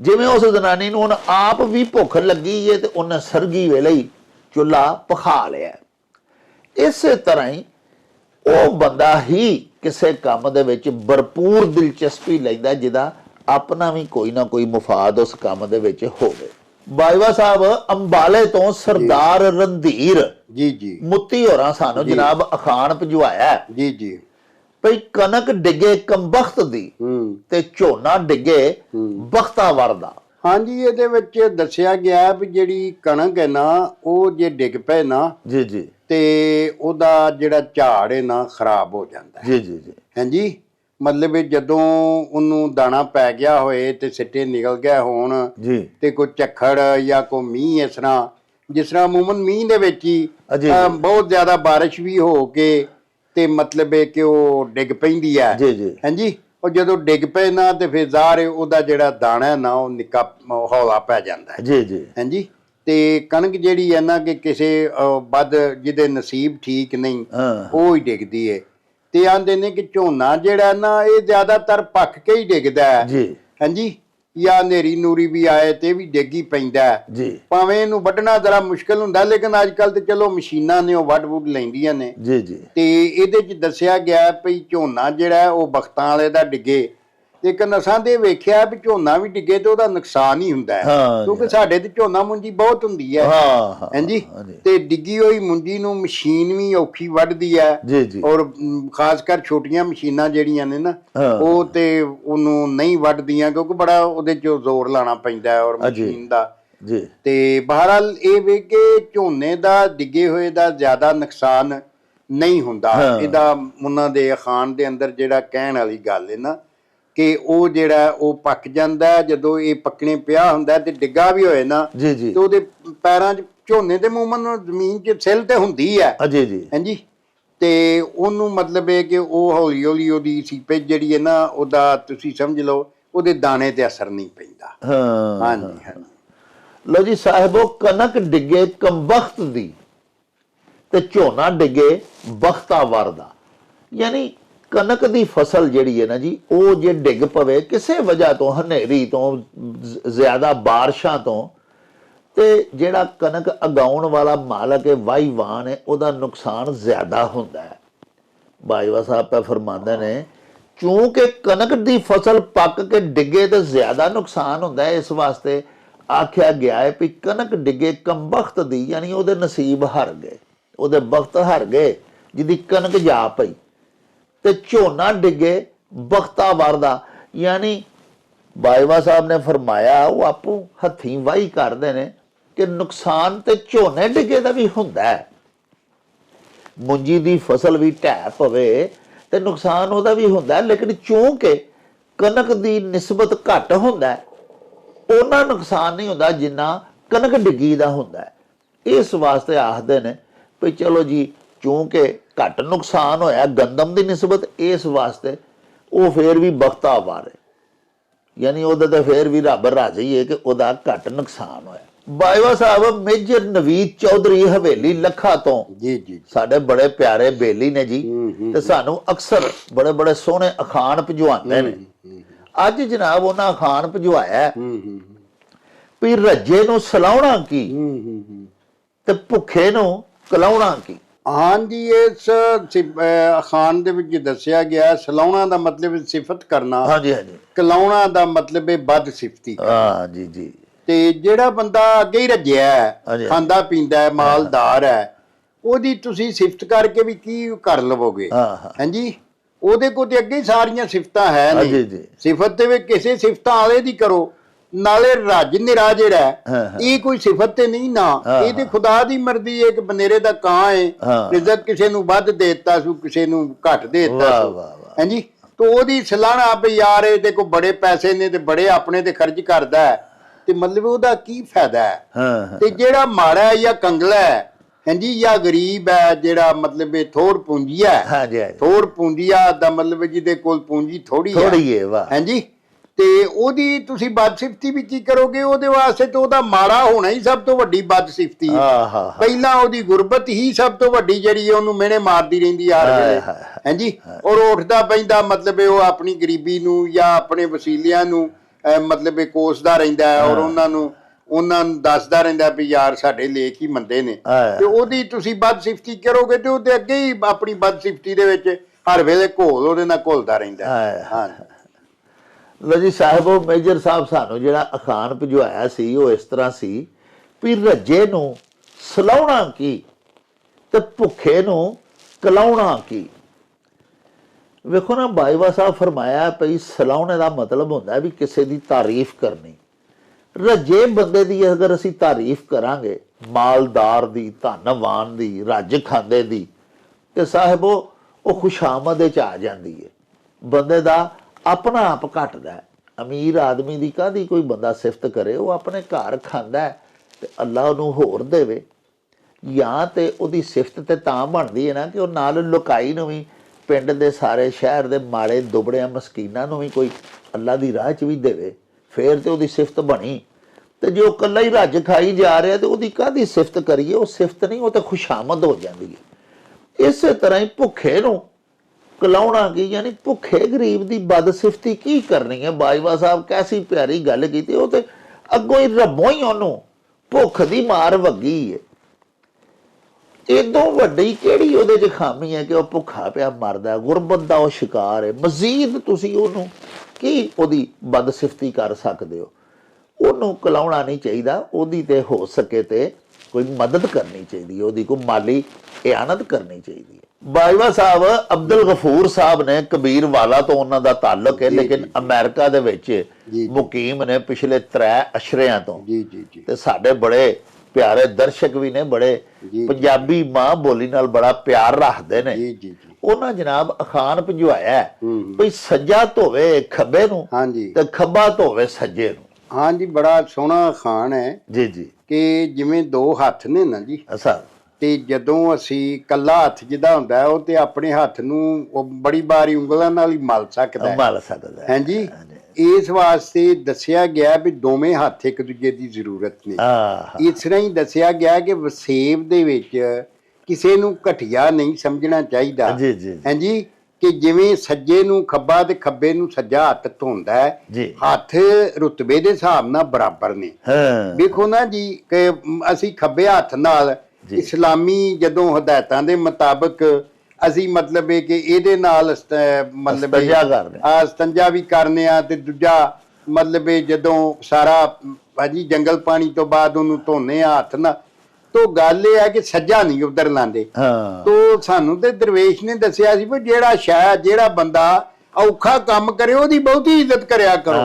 ਜਿਵੇਂ ਉਸ ਜ਼ਨਾਨੀ ਨੂੰ ਹੁਣ ਆਪ ਵੀ ਭੁੱਖ ਲੱਗੀ ਏ ਤੇ ਉਹਨੇ ਸਰਗੀ ਵੇਲੇ ਹੀ ਚੁੱਲ੍ਹਾ ਪਖਾ ਲਿਆ। ਇਸੇ ਤਰ੍ਹਾਂ ਹੀ ਉਹ ਬੰਦਾ ਹੀ ਕਿਸੇ ਕੰਮ ਦੇ ਵਿੱਚ ਭਰਪੂਰ ਦਿਲਚਸਪੀ ਲੈਂਦਾ ਜਿਹਦਾ ਆਪਣਾ ਵੀ ਕੋਈ ਨਾ ਕੋਈ ਮੁਫਾਦ ਉਸ ਕੰਮ ਦੇ ਵਿੱਚ ਹੋਵੇ। ਬਾਈਵਾ ਸਾਹਿਬ ਅੰਬਾਲੇ ਤੋਂ ਸਰਦਾਰ ਰੰਧੀਰ ਜੀ ਜੀ। ਮੁੱਤੀ ਹੋਰਾਂ ਸਾਨੂੰ ਜਨਾਬ ਅਖਾਣ ਭਜਵਾਇਆ ਜੀ ਜੀ। ਭਈ ਕਣਕ ਡਿੱਗੇ ਕੰਬਖਤ ਦੀ ਤੇ ਝੋਨਾ ਡਿੱਗੇ ਬਖਤਾਵਰ ਦਾ। ਹਾਂਜੀ ਇਹਦੇ ਵਿੱਚ ਦੱਸਿਆ ਗਿਆ ਹੈ ਵੀ ਜਿਹੜੀ ਕਣਕ ਹੈ ਨਾ ਉਹ ਜੇ ਡਿੱਗ ਪਏ ਨਾ ਜੀ ਜੀ। ਤੇ ਉਹਦਾ ਜਿਹੜਾ ਝਾੜ ਹੈ ਨਾ ਖਰਾਬ ਹੋ ਜਾਂਦਾ ਹੈ। ਜੀ ਜੀ ਜੀ। ਹਾਂਜੀ? ਮਤਲਬ ਇਹ ਜਦੋਂ ਉਹਨੂੰ ਦਾਣਾ ਪੈ ਗਿਆ ਹੋਏ ਤੇ ਸਿੱਟੇ ਨਿਕਲ ਗਏ ਹੋਣ ਜੀ। ਤੇ ਕੋਈ ਝੱਖੜ ਜਾਂ ਕੋਈ ਮੀਂਹ ਇਸ ਤਰ੍ਹਾਂ ਜਿਸ ਤਰ੍ਹਾਂ ਅਮੂਮਨ ਮੀਂਹ ਦੇ ਵਿੱਚ ਹੀ। ਬਹੁਤ ਜ਼ਿਆਦਾ ਬਾਰਿਸ਼ ਵੀ ਹੋ ਕੇ ਤੇ ਮਤਲਬ ਇਹ ਕਿ ਉਹ ਡਿੱਗ ਪੈਂਦੀ ਹੈ। ਜੀ ਜੀ। ਹਾਂਜੀ? ਉਹ ਜਦੋਂ ਡਿੱਗ ਪਏ ਨਾ ਤੇ ਫਿਰ ਜ਼ਾਹਰ ਹੈ ਉਹਦਾ ਜਿਹੜਾ ਦਾਣਾ ਹੈ ਨਾ ਉਹ ਨਿੱਕਾ ਹੌਲਾ ਪੈ ਜਾਂਦਾ ਹੈ। ਜੀ ਜੀ। ਹਾਂਜੀ? ਤੇ ਕਣਕ ਜਿਹੜੀ ਹੈ ਨਾ ਕਿ ਕਿਸੇ ਵੱਧ ਜਿਹਦੇ ਨਸੀਬ ਠੀਕ ਨਹੀਂ ਹਾਂ। ਉਹ ਹੀ ਡਿੱਗਦੀ ਏ। ਤੇ ਆਂਦੇ ਨੇ ਕਿ ਝੋਨਾ ਜਿਹੜਾ ਨਾ ਇਹ ਜ਼ਿਆਦਾਤਰ ਪੱਕ ਕੇ ਹੀ ਡਿੱਗਦਾ ਹੈ। ਜੀ। ਹਾਂਜੀ? ਜਾਂ ਹਨੇਰੀ ਨੂਰੀ ਵੀ ਆਏ ਤੇ ਵੀ ਡੇਗੀ ਪੈਂਦਾ। ਜੀ। ਭਾਵੇਂ ਇਹਨੂੰ ਵੱਢਣਾ ਜ਼ਰਾ ਮੁਸ਼ਕਲ ਹੁੰਦਾ ਲੇਕਿਨ ਅੱਜ ਕੱਲ ਤੇ ਚਲੋ ਮਸ਼ੀਨਾਂ ਨੇ ਉਹ ਵੱਢ ਵੁੱਢ ਲੈਂਦੀਆਂ ਨੇ। ਜੀ ਜੀ। ਤੇ ਇਹਦੇ ਚ ਦੱਸਿਆ ਗਿਆ ਵੀ ਝੋਨਾ ਜਿਹੜਾ ਉਹ ਬਖਤਾਂ ਵਾਲੇ ਦਾ ਡਿੱਗੇ। ਲੇਕਿਨ ਅਸਾਂ ਦੇ ਵੇਖਿਆ ਵੀ ਝੋਨਾ ਵੀ ਡਿੱਗੇ ਤੇ ਉਹਦਾ ਨੁਕਸਾਨ ਹੀ ਹੁੰਦਾ ਹੈ। ਕਿਉਂਕਿ ਸਾਡੇ ਤੇ ਝੋਨਾ ਮੁੰਜੀ ਬਹੁਤ ਹੁੰਦੀ ਹੈ। ਹਾਂਜੀ। ਤੇ ਡਿੱਗੀ ਹੋਈ ਮੁੰਜੀ ਨੂੰ ਮਸ਼ੀਨ ਵੀ ਔਖੀ ਵੱਢਦੀ ਹੈ। ਔਰ ਖਾਸ ਕਰ ਛੋਟੀਆਂ ਮਸ਼ੀਨਾਂ ਜਿਹੜੀਆਂ ਨੇ ਨਾ। ਉਹ ਤੇ ਉਹਨੂੰ ਨਹੀਂ ਵੱਢਦੀਆਂ ਕਿਉਂਕਿ ਬੜਾ ਉਹਦੇ 'ਚ ਜ਼ੋਰ ਲਾਣਾ ਪੈਂਦਾ ਹੈ ਔਰ। ਮਸ਼ੀਨ ਦਾ। ਜੀ। ਤੇ ਬਹਰਹਾਲ ਇਹ ਵੇ ਕਿ ਝੋਨੇ ਦਾ ਡਿੱਗੇ ਹੋਏ ਦਾ ਜ਼ਿਆਦਾ ਨੁਕਸਾਨ ਨਹੀਂ ਹੁੰਦਾ। ਇਹਦਾ ਉਹਨਾਂ ਦੇ ਅਖਾਣ ਦੇ ਅੰਦਰ ਜਿਹੜਾ ਕਹਿਣ ਵਾਲੀ ਗੱਲ ਹੈ ਨਾ ਕਿ ਉਹ ਜਿਹੜਾ ਉਹ ਪੱਕ ਜਾਂਦਾ ਜਦੋਂ ਇਹ ਪੱਕਣੇ ਪਿਆ ਹੁੰਦਾ ਤੇ ਡਿੱਗਾ ਵੀ ਹੋਏ ਨਾ ਜੀ ਜੀ। ਤੇ ਉਹਦੇ ਪੈਰਾਂ 'ਚ ਝੋਨੇ ਦੇ ਮੂਮਨ ਨੂੰ ਜ਼ਮੀਨ 'ਚ ਸਿਲ ਤੇ ਹੁੰਦੀ ਹੈ। ਅਜੇ ਜੀ ਹਾਂਜੀ। ਤੇ ਉਹਨੂੰ ਮਤਲਬ ਇਹ ਕਿ ਉਹ ਹੌਲੀ ਹੌਲੀ ਉਹਦੀ ਸੀਪੇਜ ਜਿਹੜੀ ਹੈ ਨਾ ਉਹਦਾ ਤੁਸੀਂ ਸਮਝ ਲਓ ਉਹਦੇ ਦਾਣੇ ਤੇ ਅਸਰ ਨਹੀਂ ਪੈਂਦਾ। ਹਾਂ ਹਾਂਜੀ ਹਾਂਜੀ। ਲੋ ਜੀ ਸਾਹਿਬੋ ਕਣਕ ਡਿੱਗੇ ਕੰਬਖਤ ਦੀ ਤੇ ਝੋਨਾ ਡਿੱਗੇ ਬਖਤਾਵਰ ਦਾ। ਯਾਨੀ ਕਣਕ ਦੀ ਫਸਲ ਜਿਹੜੀ ਹੈ ਨਾ ਜੀ, ਉਹ ਜੇ ਡਿੱਗ ਪਵੇ ਕਿਸੇ ਵਜ੍ਹਾ ਤੋਂ, ਹਨੇਰੀ ਤੋਂ ਜ਼ਿਆਦਾ ਬਾਰਿਸ਼ਾਂ ਤੋਂ, ਤੇ ਜਿਹੜਾ ਕਣਕ ਅਗਾਉਣ ਵਾਲਾ ਮਾਲਕ ਹੈ ਵਾਈਵਾਨ ਹੈ, ਉਹਦਾ ਨੁਕਸਾਨ ਜ਼ਿਆਦਾ ਹੁੰਦਾ ਹੈ। ਬਾਈਵਾ ਸਾਹਿਬ ਤਾਂ ਫਰਮਾਉਂਦੇ ਨੇ ਕਿਉਂਕਿ ਕਣਕ ਦੀ ਫਸਲ ਪੱਕ ਕੇ ਡਿੱਗੇ ਤੇ ਜ਼ਿਆਦਾ ਨੁਕਸਾਨ ਹੁੰਦਾ ਹੈ, ਇਸ ਵਾਸਤੇ ਆਖਿਆ ਗਿਆ ਹੈ ਕਿ ਕਣਕ ਡਿੱਗੇ ਕੰਬਖਤ ਦੀ, ਯਾਨੀ ਉਹਦੇ ਨਸੀਬ ਹਰ ਗਏ, ਉਹਦੇ ਬਖਤ ਹਰ ਗਏ, ਜਿਹਦੀ ਕਣਕ ਜਾ ਪਈ। ਤੇ ਝੋਨਾ ਡਿੱਗੇ ਬਖਤਾਵਰ ਦਾ ਯਾਨੀ ਬਾਈਵਾ ਸਾਹਿਬ ਨੇ ਫਰਮਾਇਆ ਉਹ ਆਪੂ ਹੱਥੀਂ ਵਾਹੀ ਕਰਦੇ ਨੇ ਕਿ ਨੁਕਸਾਨ ਤੇ ਝੋਨੇ ਡਿੱਗੇ ਦਾ ਵੀ ਹੁੰਦਾ ਹੈ। ਮੁੰਜੀ ਦੀ ਫਸਲ ਵੀ ਢਹਿ ਪਵੇ ਤੇ ਨੁਕਸਾਨ ਉਹਦਾ ਵੀ ਹੁੰਦਾ ਹੈ, ਲੇਕਿਨ ਚੂੰਕਿ ਕਣਕ ਦੀ ਨਿਸਬਤ ਘੱਟ ਹੁੰਦਾ ਹੈ, ਉਹਨਾਂ ਨੁਕਸਾਨ ਨਹੀਂ ਹੁੰਦਾ ਜਿੰਨਾ ਕਣਕ ਡਿੱਗੀ ਦਾ ਹੁੰਦਾ ਇਸ ਵਾਸਤੇ ਆਖਦੇ ਨੇ ਵੀ ਚਲੋ ਜੀ ਚੂੰਕਿ ਘੱਟ ਨੁਕਸਾਨ ਹੋਇਆ ਗੰਦਮ ਦੀ ਨਿਸਬਤ ਇਸ ਵਾਸਤੇ ਉਹ ਫੇਰ ਵੀ ਬਖਤਾਵਾਰ ਹੈ ਯਾਨੀ ਉਹਦਾ ਤਾਂ ਫੇਰ ਵੀ ਰੱਬ ਰਾਜ਼ੀ ਹੈ ਕਿ ਉਹਦਾ ਘੱਟ ਨੁਕਸਾਨ ਹੋਇਆ। ਬਾਈਵਾ ਸਾਹਿਬ ਮੇਜਰ ਨਵੀਦ ਚੌਧਰੀ ਹਵੇਲੀ ਲੱਖਾ ਤੋਂ। ਜੀ ਜੀ ਸਾਡੇ ਬੜੇ ਪਿਆਰੇ ਬੇਲੀ ਨੇ ਜੀ। ਤੇ ਸਾਨੂੰ ਅਕਸਰ ਬੜੇ ਬੜੇ ਸੋਹਣੇ ਅਖਾਣ ਭਜਵਾਉਂਦੇ ਨੇ। ਅੱਜ ਜਨਾਬ ਉਹਨਾਂ ਅਖਾਣ ਭਜਵਾਇਆ। ਵੀ ਰੱਜੇ ਨੂੰ ਸਲਾਉਣਾ ਕੀ? ਤੇ ਭੁੱਖੇ ਨੂੰ ਕਲਾਉਣਾ ਕੀ? ਹਾਂਜੀ ਇਸ ਅਖਾਣ ਦੇ ਵਿੱਚ ਦੱਸਿਆ ਗਿਆ ਸਲਾਉਣਾ ਦਾ ਮਤਲਬ ਸਿਫਤ ਕਰਨਾ। ਹਾਂਜੀ ਹਾਂਜੀ। ਕਲਾਉਣਾ ਦਾ ਮਤਲਬ ਹੈ ਬਦ ਸਿਫਤੀ ਹਾਂ ਜੀ ਜੀ। ਤੇ ਜਿਹੜਾ ਬੰਦਾ ਅੱਗੇ ਹੀ ਰੱਜਿਆ। ਹੈ ਖਾਂਦਾ ਪੀਂਦਾ ਹੈ ਮਾਲਦਾਰ ਹੈ ਉਹਦੀ ਤੁਸੀਂ ਸਿਫਤ ਕਰਕੇ ਵੀ ਕੀ ਕਰ ਲਵੋਗੇ? ਹਾਂਜੀ? ਉਹਦੇ ਕੋਲ ਤੇ ਅੱਗੇ ਹੀ ਸਾਰੀਆਂ ਸਿਫਤਾਂ ਹੈ ਨਹੀਂ। ਸਿਫਤ ਤੇ ਵੀ ਕਿਸੇ ਸਿਫਤਾਂ ਵਾਲੇ ਦੀ ਕਰੋ। ਨਾਲੇ ਰੱਜ ਨਿਰਾ ਜਿਹੜਾ। ਇਹ ਕੋਈ ਸਿਫਤ ਤੇ ਨਹੀਂ ਨਾ। ਇਹ ਤੇ ਖੁਦਾ ਦੀ ਮਰਜ਼ੀ ਹੈ ਕਿ ਬਨੇਰੇ ਦਾ ਕਾਂ ਹੈ। ਰਿਜ਼ਕ ਕਿਸੇ ਨੂੰ ਵੱਧ ਦੇ ਦਿੱਤਾ ਸੂ ਕਿਸੇ ਨੂੰ ਘੱਟ ਦੇ ਦਿੱਤਾ ਸੂ। ਹਾਂਜੀ? ਤੇ ਉਹਦੀ ਸਲਾਹਣਾ ਵੀ ਯਾਰ ਇਹ ਤੇ ਕੋ ਬੜੇ ਪੈਸੇ ਨੇ ਤੇ ਬੜੇ ਆਪਣੇ ਤੇ ਖਰਚ ਕਰਦਾ ਹੈ। ਤੇ ਮਤਲਬ ਉਹਦਾ ਕੀ ਫਾਇਦਾ ਹੈ? ਤੇ ਜਿਹੜਾ ਮਾੜਾ ਹੈ ਜਾਂ ਕੰਗਲਾ ਹੈ ਹਾਂਜੀ ਜਾਂ ਗਰੀਬ ਹੈ ਜਿਹੜਾ ਮਤਲਬ ਇਹ ਥੋੜ ਪੂੰਜੀਆ ਹੈ। ਹਾਂਜੀ ਥੋੜ ਪੂੰਜੀਆ ਦਾ ਮਤਲਬ ਜਿਹਦੇ ਕੋਲ ਪੂੰਜੀ ਥੋੜੀ ਹੈ। ਥੋੜੀ ਹੈ ਵਾਹ। ਹਾਂਜੀ? ਤੇ ਉਹਦੀ ਤੁਸੀਂ ਬਦਸਿਫਤੀ ਵੀ ਕੀ ਕਰੋਗੇ? ਉਹਦੇ ਵਾਸਤੇ ਤਾਂ ਉਹਦਾ ਮਾੜਾ ਹੋਣਾ ਹੀ ਸਭ ਤੋਂ ਵੱਡੀ ਬਦਸਿਫਤੀ ਹੈ ਹਾਂ ਹਾਂ ਪਹਿਲਾਂ ਉਹਦੀ ਗੁਰਬਤ ਹੀ ਸਭ ਤੋਂ ਵੱਡੀ ਜਿਹੜੀ ਹੈ ਉਹਨੂੰ ਮਿਹਣੇ ਮਾਰਦੀ ਰਹਿੰਦੀ ਆ ਵੇਲੇ। ਹਾਏ, ਹਾਂਜੀ ਔਰ ਉੱਠਦਾ ਪੈਂਦਾ ਮਤਲਬ ਉਹ ਆਪਣੀ ਗਰੀਬੀ ਨੂੰ ਜਾਂ ਆਪਣੇ ਵਸੀਲਿਆਂ ਨੂੰ ਮਤਲਬ ਕੋਸਦਾ ਰਹਿੰਦਾ ਹੈ ਔਰ ਉਹਨਾਂ ਨੂੰ ਉਹਨਾਂ ਨੂੰ ਦੱਸਦਾ ਰਹਿੰਦਾ ਵੀ ਯਾਰ ਸਾਡੇ ਲੇਖ ਹੀ ਮੰਦੇ ਨੇ। ਹਾਂ। ਤੇ ਉਹਦੀ ਤੁਸੀਂ ਬਦਸਿਫਤੀ ਕਰੋਗੇ ਤੇ ਉਹਦੇ ਅੱਗੇ ਹੀ ਆਪਣੀ ਬਦਸਿਫਤੀ ਦੇ ਵਿੱਚ ਹਰ ਵੇਲੇ ਘੋਲ ਉਹਦੇ ਨਾਲ ਘੁਲਦਾ ਰਹਿੰਦਾ ਹੈ। ਹਾਏ, ਲੋ ਜੀ ਸਾਹਿਬੋ ਮੇਜਰ ਸਾਹਿਬ ਸਾਨੂੰ ਜਿਹੜਾ ਅਖਾਣ ਭਜਵਾਇਆ ਸੀ ਉਹ ਇਸ ਤਰ੍ਹਾਂ ਸੀ ਵੀ ਰੱਜੇ ਨੂੰ ਸਲਾਉਣਾ ਕੀ ਤੇ ਭੁੱਖੇ ਨੂੰ ਕਲਾਉਣਾ ਕੀ? ਵੇਖੋ ਨਾ ਬਾਈਵਾ ਸਾਹਿਬ ਫਰਮਾਇਆ ਭਈ ਸਲਾਉਣੇ ਦਾ ਮਤਲਬ ਹੁੰਦਾ ਵੀ ਕਿਸੇ ਦੀ ਤਾਰੀਫ ਕਰਨੀ। ਰੱਜੇ ਬੰਦੇ ਦੀ ਅਗਰ ਅਸੀਂ ਤਾਰੀਫ ਕਰਾਂਗੇ ਮਾਲਦਾਰ ਦੀ ਧਨਵਾਨ ਦੀ ਰੱਜ ਖਾਂਦੇ ਦੀ ਤੇ ਸਾਹਿਬੋ ਉਹ ਖੁਸ਼ਾਮਦ ਵਿੱਚ ਆ ਜਾਂਦੀ ਹੈ। ਬੰਦੇ ਦਾ ਆਪਣਾ ਆਪ ਘਟਦਾ ਅਮੀਰ ਆਦਮੀ ਦੀ ਕਾਦੀ ਕੋਈ ਬੰਦਾ ਸਿਫਤ ਕਰੇ, ਉਹ ਆਪਣੇ ਘਰ ਖਾਂਦਾ ਹੈ ਤੇ ਅੱਲਾ ਉਹਨੂੰ ਹੋਰ ਦੇਵੇ। ਜਾਂ ਤੇ ਉਹਦੀ ਸਿਫਤ ਤੇ ਤਾਂ ਬਣਦੀ ਹੈ ਨਾ ਕਿ ਉਹ ਨਾਲ ਲੁਕਾਈ ਨੂੰ ਵੀ, ਪਿੰਡ ਦੇ ਸਾਰੇ, ਸ਼ਹਿਰ ਦੇ ਮਾੜੇ, ਦੁਬੜਿਆਂ, ਮਸਕੀਨਾਂ ਨੂੰ ਵੀ ਕੋਈ ਅੱਲਾ ਦੀ ਰਾਹ 'ਚ ਵੀ ਦੇਵੇ, ਫੇਰ ਤੇ ਉਹਦੀ ਸਿਫਤ ਬਣੀ। ਤੇ ਜੇ ਉਹ ਇਕੱਲਾ ਹੀ ਰੱਜ ਖਾਈ ਜਾ ਰਿਹਾ ਤੇ ਉਹਦੀ ਕਾਦੀ ਸਿਫਤ ਕਰੀਏ? ਉਹ ਸਿਫਤ ਨਹੀਂ, ਉਹ ਤਾਂ ਖੁਸ਼ਾਮਦ ਹੋ ਜਾਂਦੀ ਹੈ। ਇਸੇ ਤਰ੍ਹਾਂ ਹੀ ਭੁੱਖੇ ਨੂੰ ਕਲਾਉਣਾ ਕੀ, ਯਾਨੀ ਭੁੱਖੇ ਗਰੀਬ ਦੀ ਬਦਸਿਫਤੀ ਕੀ ਕਰਨੀ ਹੈ? ਬਾਜਵਾ ਸਾਹਿਬ ਕੈਸੀ ਪਿਆਰੀ ਗੱਲ ਕੀਤੀ, ਉਹ ਤੇ ਅੱਗੋਂ ਹੀ ਰੱਬੋਂ ਹੀ ਉਹਨੂੰ ਭੁੱਖ ਦੀ ਮਾਰ ਵੱਗੀ ਹੈ ਇਦੋਂ ਵੱਡੀ ਕਿਹੜੀ ਉਹਦੇ 'ਚ ਖਾਮੀ ਹੈ ਕਿ ਉਹ ਭੁੱਖਾ ਪਿਆ ਮਰਦਾ ਗੁਰਬਤ ਦਾ ਉਹ ਸ਼ਿਕਾਰ ਹੈ। ਮਜ਼ੀਦ ਤੁਸੀਂ ਉਹਨੂੰ ਕੀ ਉਹਦੀ ਬਦਸਿਫਤੀ ਕਰ ਸਕਦੇ ਹੋ? ਉਹਨੂੰ ਕਲਾਉਣਾ ਨਹੀਂ ਚਾਹੀਦਾ, ਉਹਦੀ ਤੇ ਹੋ ਸਕੇ ਤੇ ਕੋਈ ਮਦਦ ਕਰਨੀ ਚਾਹੀਦੀ ਉਹਦੀ ਕੋਈ ਮਾਲੀ ਇਆਨਤ ਕਰਨੀ ਚਾਹੀਦੀ ਬਾਜਵਾ ਸਾਹਿਬ ਅਬਦੁਲ ਗਫੂਰ ਸਾਹਿਬ ਨੇ ਕਬੀਰ ਵਾਲਾ ਤੋਂ ਉਹਨਾਂ ਦਾ ਤਾਲੁਕ ਹੈ ਲੇਕਿਨ। ਅਮਰੀਕਾ ਦੇ ਵਿੱਚ। ਮੁਕੀਮ ਨੇ ਪਿਛਲੇ 3 ਅਸ਼ਰਿਆਂ ਤੋਂ। ਜੀ ਜੀ ਜੀ। ਤੇ ਸਾਡੇ ਬੜੇ ਪਿਆਰੇ ਦਰਸ਼ਕ ਵੀ ਨੇ ਬੜੇ। ਪੰਜਾਬੀ ਮਾਂ ਬੋਲੀ ਨਾਲ ਬੜਾ ਪਿਆਰ ਰੱਖਦੇ ਨੇ। ਜੀ ਜੀ ਉਹਨਾਂ ਜਨਾਬ ਅਖਾਨ ਭਜਵਾਇਆ। ਵੀ ਸੱਜਾ ਧੋਵੇ ਖੱਬੇ ਨੂੰ ਹਾਂਜੀ। ਤੇ ਖੱਬਾ ਧੋਵੇ ਸੱਜੇ ਨੂੰ। ਹਾਂਜੀ ਬੜਾ ਸੋਹਣਾ ਖਾਨ ਹੈ ਜੀ ਜੀ। ਕਿ ਜਿਵੇਂ ਦੋ ਹੱਥ ਨੇ ਨਾ ਜੀ। ਅਸਾ ਤੇ ਜਦੋਂ ਅਸੀਂ ਕੱਲਾ ਹੱਥ ਜਿਹਦਾ ਹੁੰਦਾ ਉਹ ਤੇ ਆਪਣੇ ਹੱਥ ਨੂੰ ਉਹ ਬੜੀ ਬਾਰੀ ਉਂਗਲਾਂ ਨਾਲ ਹੀ ਮਲ ਸਕਦਾ ਹੈ। ਮਾਲ ਸਕਦਾ ਹੈ। ਹਾਂਜੀ? ਇਸ ਵਾਸਤੇ ਦੱਸਿਆ ਗਿਆ ਵੀ ਦੋਵੇਂ ਹੱਥ ਇੱਕ ਦੂਜੇ ਦੀ ਜ਼ਰੂਰਤ ਨੇ। ਆਹ ਇਸ ਤਰ੍ਹਾਂ ਹੀ ਦੱਸਿਆ ਗਿਆ ਕਿ ਵਸੇਬ ਦੇ ਵਿੱਚ ਕਿਸੇ ਨੂੰ ਘਟੀਆ ਨਹੀਂ ਸਮਝਣਾ ਚਾਹੀਦਾ। ਜੀ ਜੀ। ਹਾਂਜੀ? ਕਿ ਜਿਵੇਂ ਸੱਜੇ ਨੂੰ ਖੱਬਾ ਤੇ ਖੱਬੇ ਨੂੰ ਸੱਜਾ ਹੱਥ ਧੋਂਦਾ ਹੈ ਹੱਥ ਰੁਤਬੇ ਦੇ ਹਿਸਾਬ ਨਾਲ ਬਰਾਬਰ ਨੇ। ਵੇਖੋ ਨਾ ਜੀ ਕਿ ਅਸੀਂ ਖੱਬੇ ਹੱਥ ਨਾਲ। ਇਸਲਾਮੀ ਜਦੋਂ ਹਦਾਇਤਾਂ ਦੇ ਮੁਤਾਬਕ ਅਸੀਂ ਮਤਲਬ ਇਹ ਕਿ ਇਹਦੇ ਨਾਲ ਮਤਲਬ ਕਰਦੇ। ਆ ਸਤੰਜਾ ਵੀ ਕਰਨੇ ਆ ਤੇ ਦੂਜਾ ਮਤਲਬ ਇਹ ਜਦੋਂ ਸਾਰਾ ਭਾਜੀ ਜੰਗਲ ਪਾਣੀ ਤੋਂ ਬਾਅਦ ਉਹਨੂੰ ਧੋਨੇ ਆ ਹੱਥ ਨਾਲ ਤੋ ਗੱਲ ਇਹ ਹੈ ਕਿ ਸੱਜਾ ਨਹੀਂ ਉਧਰ ਲਾਂਦੇ ਹਾਂ ਤੋ ਸਾਨੂੰ ਤੇ ਦਰਵੇਸ਼ ਨੇ ਦੱਸਿਆ ਸੀ ਵੀ ਜਿਹੜਾ ਸ਼ਾਇਦ ਜਿਹੜਾ ਬੰਦਾ ਔਖਾ ਕੰਮ ਕਰੇ ਉਹਦੀ ਬਹੁਤੀ ਇੱਜ਼ਤ ਕਰਿਆ ਕਰੋ।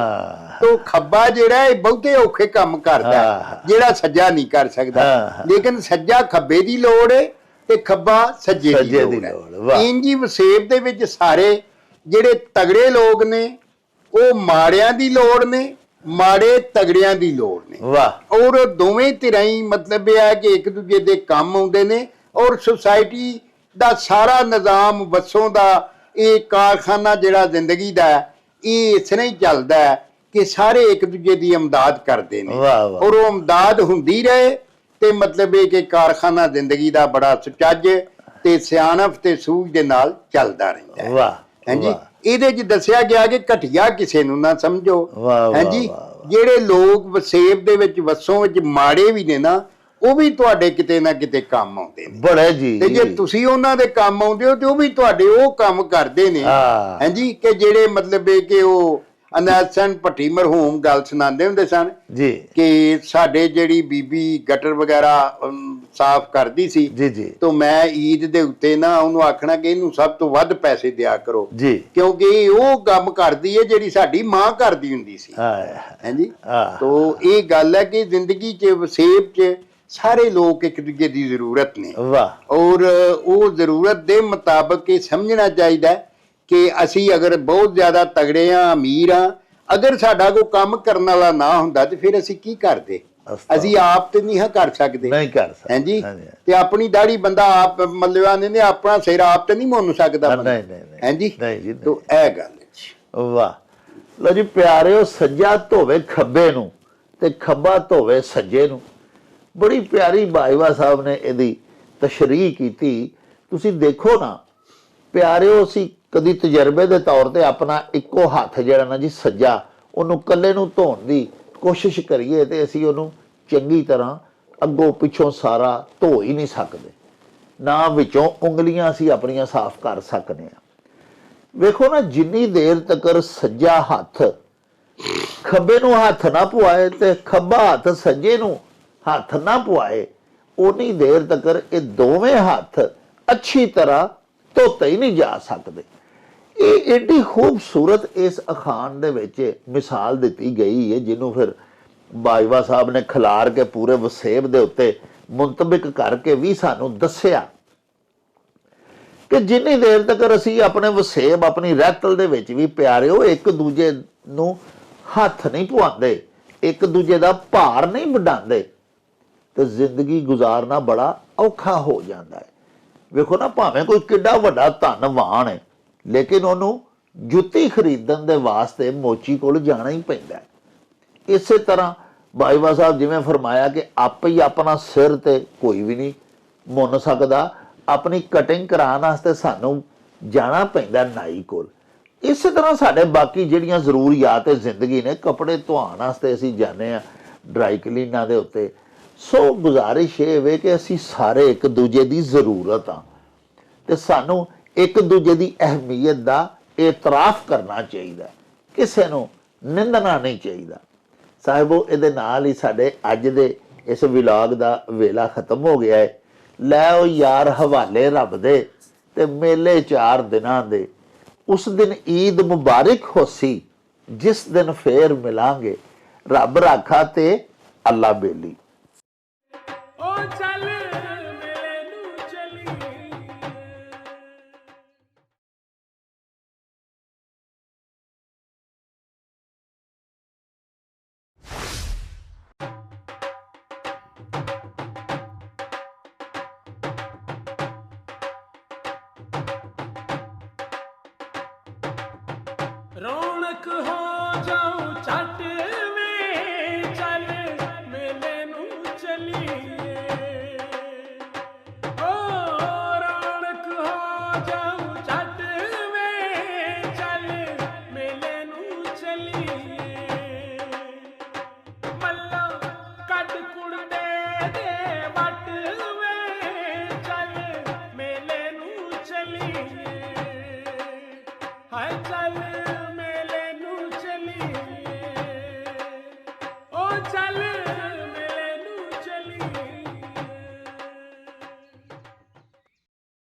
ਤੋ ਖੱਬਾ ਜਿਹੜਾ ਇਹ ਬਹੁਤੇ ਔਖੇ ਕੰਮ ਕਰਦਾ। ਜਿਹੜਾ ਸੱਜਾ ਨਹੀਂ ਕਰ ਸਕਦਾ। ਲੇਕਿਨ ਸੱਜਾ ਖੱਬੇ ਦੀ ਲੋੜ ਹੈ ਤੇ ਖੱਬਾ ਸੱਜੇ ਦੀ ਲੋੜ ਹੈ। ਇੰਜੀ ਵਸੇਬ ਦੇ ਵਿੱਚ ਸਾਰੇ ਜਿਹੜੇ ਤਗੜੇ ਲੋਕ ਨੇ ਉਹ ਮਾੜਿਆਂ ਦੀ ਲੋੜ ਨੇ ਮਾੜੇ ਤਗੜਿਆਂ ਦੀ ਲੋੜ ਨੇ ਵਾਹ ਔਰ ਦੋਵੇਂ ਧਿਰਾਂ ਹੀ ਮਤਲਬ ਇਹ ਹੈ ਕਿ ਇੱਕ ਦੂਜੇ ਦੇ ਕੰਮ ਆਉਂਦੇ ਨੇ ਔਰ ਸੁਸਾਇਟੀ ਦਾ ਸਾਰਾ ਨਿਜ਼ਾਮ ਵਸੋਂ ਦਾ ਇਹ ਕਾਰਖਾਨਾ ਜਿਹੜਾ ਜ਼ਿੰਦਗੀ ਦਾ ਇਹ ਇਸ ਤਰ੍ਹਾਂ ਹੀ ਚੱਲਦਾ ਹੈ ਕਿ ਸਾਰੇ ਇੱਕ ਦੂਜੇ ਦੀ ਇਮਦਾਦ ਕਰਦੇ ਨੇ ਵਾਹ, ਵਾਹ। ਔਰ ਉਹ ਇਮਦਾਦ ਹੁੰਦੀ ਰਹੇ ਤੇ ਮਤਲਬ ਇਹ ਕਿ ਕਾਰਖਾਨਾ ਜ਼ਿੰਦਗੀ ਦਾ ਬੜਾ ਸੁਚੱਜ ਤੇ ਸਿਆਣਪ ਤੇ ਸੂਝ ਦੇ ਨਾਲ ਚੱਲਦਾ ਰਹਿੰਦਾ ਹੈ ਵਾਹ ਹਾਂਜੀ। ਇਹਦੇ 'ਚ ਦੱਸਿਆ ਗਿਆ ਕਿ ਘਟਿਆ ਕਿਸੇ ਨੂੰ ਨਾ ਸਮਝੋ ਹਾਂਜੀ। ਜਿਹੜੇ ਲੋਕ ਵਸੇਬ ਦੇ ਵਿੱਚ ਵਸੋਂ ਵਿੱਚ ਮਾੜੇ ਵੀ ਨੇ ਨਾ ਉਹ ਵੀ ਤੁਹਾਡੇ ਕਿਤੇ ਨਾ ਕਿਤੇ ਕੰਮ ਆਉਂਦੇ ਨੇ ਬੜੇ ਜੀ ਤੇ ਜੇ ਤੁਸੀਂ ਉਹਨਾਂ ਦੇ ਕੰਮ ਆਉਂਦੇ ਹੋ ਤੇ ਉਹ ਵੀ ਤੁਹਾਡੇ ਉਹ ਕੰਮ ਕਰਦੇ ਨੇ। ਹਾਂਜੀ ਕਿ ਜਿਹੜੇ ਮਤਲਬ ਇਹ ਕਿ ਉਹ ਅਨਾਸਨ ਭੱਟੀ ਮਰਹੂਮ ਗੱਲ ਸੁਣਾਉਂਦੇ ਹੁੰਦੇ ਸਨ ਜੀ। ਕਿ ਸਾਡੇ ਜਿਹੜੀ ਬੀਬੀ ਗਟਰ ਵਗੈਰਾ ਸਾਫ਼ ਕਰਦੀ ਸੀ ਜੀ ਜੀ। ਤੋਂ ਮੈਂ ਈਦ ਦੇ ਉੱਤੇ ਨਾ ਉਹਨੂੰ ਆਖਣਾ ਕਿ ਇਹਨੂੰ ਸਭ ਤੋਂ ਵੱਧ ਪੈਸੇ ਦਿਆ ਕਰੋ। ਜੀ। ਕਿਉਂਕਿ ਉਹ ਕੰਮ ਕਰਦੀ ਹੈ ਜਿਹੜੀ ਸਾਡੀ ਮਾਂ ਕਰਦੀ ਹੁੰਦੀ ਸੀ। ਹਾਂਜੀ। ਤੋ ਇਹ ਗੱਲ ਹੈ ਕਿ ਜ਼ਿੰਦਗੀ 'ਚ ਵਸੇਬ 'ਚ ਸਾਰੇ ਲੋਕ ਇੱਕ ਦੂਜੇ ਦੀ ਜ਼ਰੂਰਤ ਨੇ। ਵਾਹ। ਔਰ ਉਹ ਜ਼ਰੂਰਤ ਦੇ ਮੁਤਾਬਕ ਇਹ ਸਮਝਣਾ ਚਾਹੀਦਾ ਹੈ ਕਿ ਅਸੀਂ ਅਗਰ ਬਹੁਤ ਜ਼ਿਆਦਾ ਤਗੜੇ ਆ ਅਮੀਰ ਆ ਅਗਰ ਸਾਡਾ ਕੋਈ ਕੰਮ ਕਰਨ ਵਾਲਾ ਨਾ ਹੁੰਦਾ ਤੇ ਫਿਰ ਅਸੀਂ ਕੀ ਕਰਦੇ। ਅਸੀਂ ਆਪ ਤੇ ਨਹੀਂ ਕਰ ਸਕਦੇ ਨਹੀਂ ਕਰ ਸਕਦਾ ਹਾਂਜੀ। ਤੇ ਆਪਣੀ ਦਾੜੀ ਬੰਦਾ ਆਪ ਮੱਲਵਾ ਨੇ ਆਪਣਾ ਸਿਰ ਆਪ ਤੇ ਨਹੀਂ ਮੁੰਨ ਸਕਦਾ ਨਹੀਂ। ਨਹੀਂ। ਹਾਂਜੀ ਨਹੀਂ। ਤੋ ਇਹ ਗੱਲ। ਵਾਹ ਲੋ ਜੀ ਪਿਆਰਿਓ ਸੱਜਾ ਧੋਵੇ ਖੱਬੇ ਨੂੰ ਤੇ ਖੱਬਾ ਧੋਵੇ ਸੱਜੇ ਨੂੰ ਬੜੀ ਪਿਆਰੀ ਬਾਈਵਾ ਸਾਹਿਬ ਨੇ ਇਹਦੀ ਤਸ਼ਰੀਹ ਕੀਤੀ ਤੁਸੀਂ ਦੇਖੋ ਨਾ ਪਿਆਰਿਓ ਅਸੀਂ ਕਦੀ ਤਜਰਬੇ ਦੇ ਤੌਰ ਤੇ ਆਪਣਾ ਇੱਕੋ ਹੱਥ ਜਿਹੜਾ ਨਾ ਜੀ ਸੱਜਾ, ਉਹਨੂੰ ਕੱਲੇ ਨੂੰ ਧੋਣ ਦੀ ਕੋਸ਼ਿਸ਼ ਕਰੀਏ ਤੇ ਅਸੀਂ ਉਹਨੂੰ ਚੰਗੀ ਤਰ੍ਹਾਂ ਅੱਗੋਂ ਪਿੱਛੋਂ ਸਾਰਾ ਧੋ ਹੀ ਨਹੀਂ ਸਕਦੇ। ਨਾ ਵਿੱਚੋਂ ਉਂਗਲੀਆਂ ਅਸੀਂ ਆਪਣੀਆਂ ਸਾਫ਼ ਕਰ ਸਕਦੇ ਹਾਂ ਵੇਖੋ ਨਾ, ਜਿੰਨੀ ਦੇਰ ਤੱਕ ਸੱਜਾ ਹੱਥ ਖੱਬੇ ਨੂੰ ਹੱਥ ਨਾ ਪੁਆਏ ਤੇ ਖੱਬਾ ਹੱਥ ਸੱਜੇ ਨੂੰ ਹੱਥ ਨਾ ਪੁਆਏ ਉਨੀ ਦੇਰ ਤੱਕ ਇਹ ਦੋਵੇਂ ਹੱਥ ਅੱਛੀ ਤਰ੍ਹਾਂ ਧੋਤੇ ਹੀ ਨਹੀਂ ਜਾ ਸਕਦੇ। ਇਹ ਏਡੀ ਖੂਬਸੂਰਤ ਇਸ ਅਖਾਨ ਦੇ ਵਿੱਚ ਮਿਸਾਲ ਦਿੱਤੀ ਗਈ ਹੈ, ਜਿਹਨੂੰ ਫਿਰ ਬਾਜਵਾ ਸਾਹਿਬ ਨੇ ਖਿਲਾਰ ਕੇ ਪੂਰੇ ਵਸੇਬ ਦੇ ਉੱਤੇ ਮੁੰਤਬਿਕ ਕਰਕੇ ਵੀ ਸਾਨੂੰ ਦੱਸਿਆ ਕਿ ਜਿੰਨੀ ਦੇਰ ਤੱਕ ਅਸੀਂ ਆਪਣੇ ਵਸੇਬ, ਆਪਣੀ ਰਹਿਤਲ ਦੇ ਵਿੱਚ ਵੀ ਪਿਆਰਿਓ, ਇੱਕ ਦੂਜੇ ਨੂੰ ਹੱਥ ਨਹੀਂ ਪਵਾਉਂਦੇ ਇੱਕ ਦੂਜੇ ਦਾ ਭਾਰ ਨਹੀਂ ਵਡਾਉਂਦੇ, ਤੇ ਜ਼ਿੰਦਗੀ ਗੁਜ਼ਾਰਨਾ ਬੜਾ ਔਖਾ ਹੋ ਜਾਂਦਾ ਹੈ। ਵੇਖੋ ਨਾ, ਭਾਵੇਂ ਕੋਈ ਕਿੱਡਾ ਵੱਡਾ ਧਨਵਾਨ ਹੈ ਲੇਕਿਨ ਉਹਨੂੰ ਜੁੱਤੀ ਖਰੀਦਣ ਦੇ ਵਾਸਤੇ ਮੋਚੀ ਕੋਲ ਜਾਣਾ ਹੀ ਪੈਂਦਾ ਹੈ। ਇਸੇ ਤਰ੍ਹਾਂ ਬਾਈਵਾ ਸਾਹਿਬ ਜਿਵੇਂ ਫਰਮਾਇਆ ਕਿ ਆਪੇ ਹੀ ਆਪਣਾ ਸਿਰ ਤੇ ਕੋਈ ਵੀ ਨਹੀਂ ਮੁੰਨ ਸਕਦਾ, ਆਪਣੀ ਕਟਿੰਗ ਕਰਾਉਣ ਵਾਸਤੇ ਸਾਨੂੰ ਜਾਣਾ ਪੈਂਦਾ ਨਾਈ ਕੋਲ। ਇਸੇ ਤਰ੍ਹਾਂ ਸਾਡੇ ਬਾਕੀ ਜਿਹੜੀਆਂ ਜ਼ਰੂਰੀਆਤ ਹੈ ਜ਼ਿੰਦਗੀ ਨੇ, ਕੱਪੜੇ ਧੋਣ ਵਾਸਤੇ ਅਸੀਂ ਜਾਂਦੇ ਆ ਡਰਾਈ ਕਲੀਨਾਂ ਦੇ ਉੱਤੇ। ਸੋ ਗੁਜ਼ਾਰਿਸ਼ ਇਹ ਵੇ ਕਿ ਅਸੀਂ ਸਾਰੇ ਇੱਕ ਦੂਜੇ ਦੀ ਜ਼ਰੂਰਤ ਆ ਤੇ ਸਾਨੂੰ ਇੱਕ ਦੂਜੇ ਦੀ ਅਹਿਮੀਅਤ ਦਾ ਇਤਰਾਫ ਕਰਨਾ ਚਾਹੀਦਾ ਕਿਸੇ ਨੂੰ ਨਿੰਦਣਾ ਨਹੀਂ ਚਾਹੀਦਾ। ਸਾਹਿਬੋ, ਇਹਦੇ ਨਾਲ ਹੀ ਸਾਡੇ ਅੱਜ ਦੇ ਇਸ ਵਿਲਾਗ ਦਾ ਵੇਲਾ ਖਤਮ ਹੋ ਗਿਆ ਹੈ। ਲੈ ਉਹ ਯਾਰ ਹਵਾਲੇ ਰੱਬ ਦੇ ਤੇ ਮੇਲੇ ਚਾਰ ਦਿਨਾਂ ਦੇ। ਉਸ ਦਿਨ ਈਦ ਮੁਬਾਰਕ ਹੋਸੀ, ਜਿਸ ਦਿਨ ਫੇਰ ਮਿਲਾਂਗੇ। ਰੱਬ ਰਾਖਾ ਤੇ ਅੱਲਾ ਬੇਲੀ। ਰੌਣਕ ਹੋ ਜਾਉ ਛੱਟ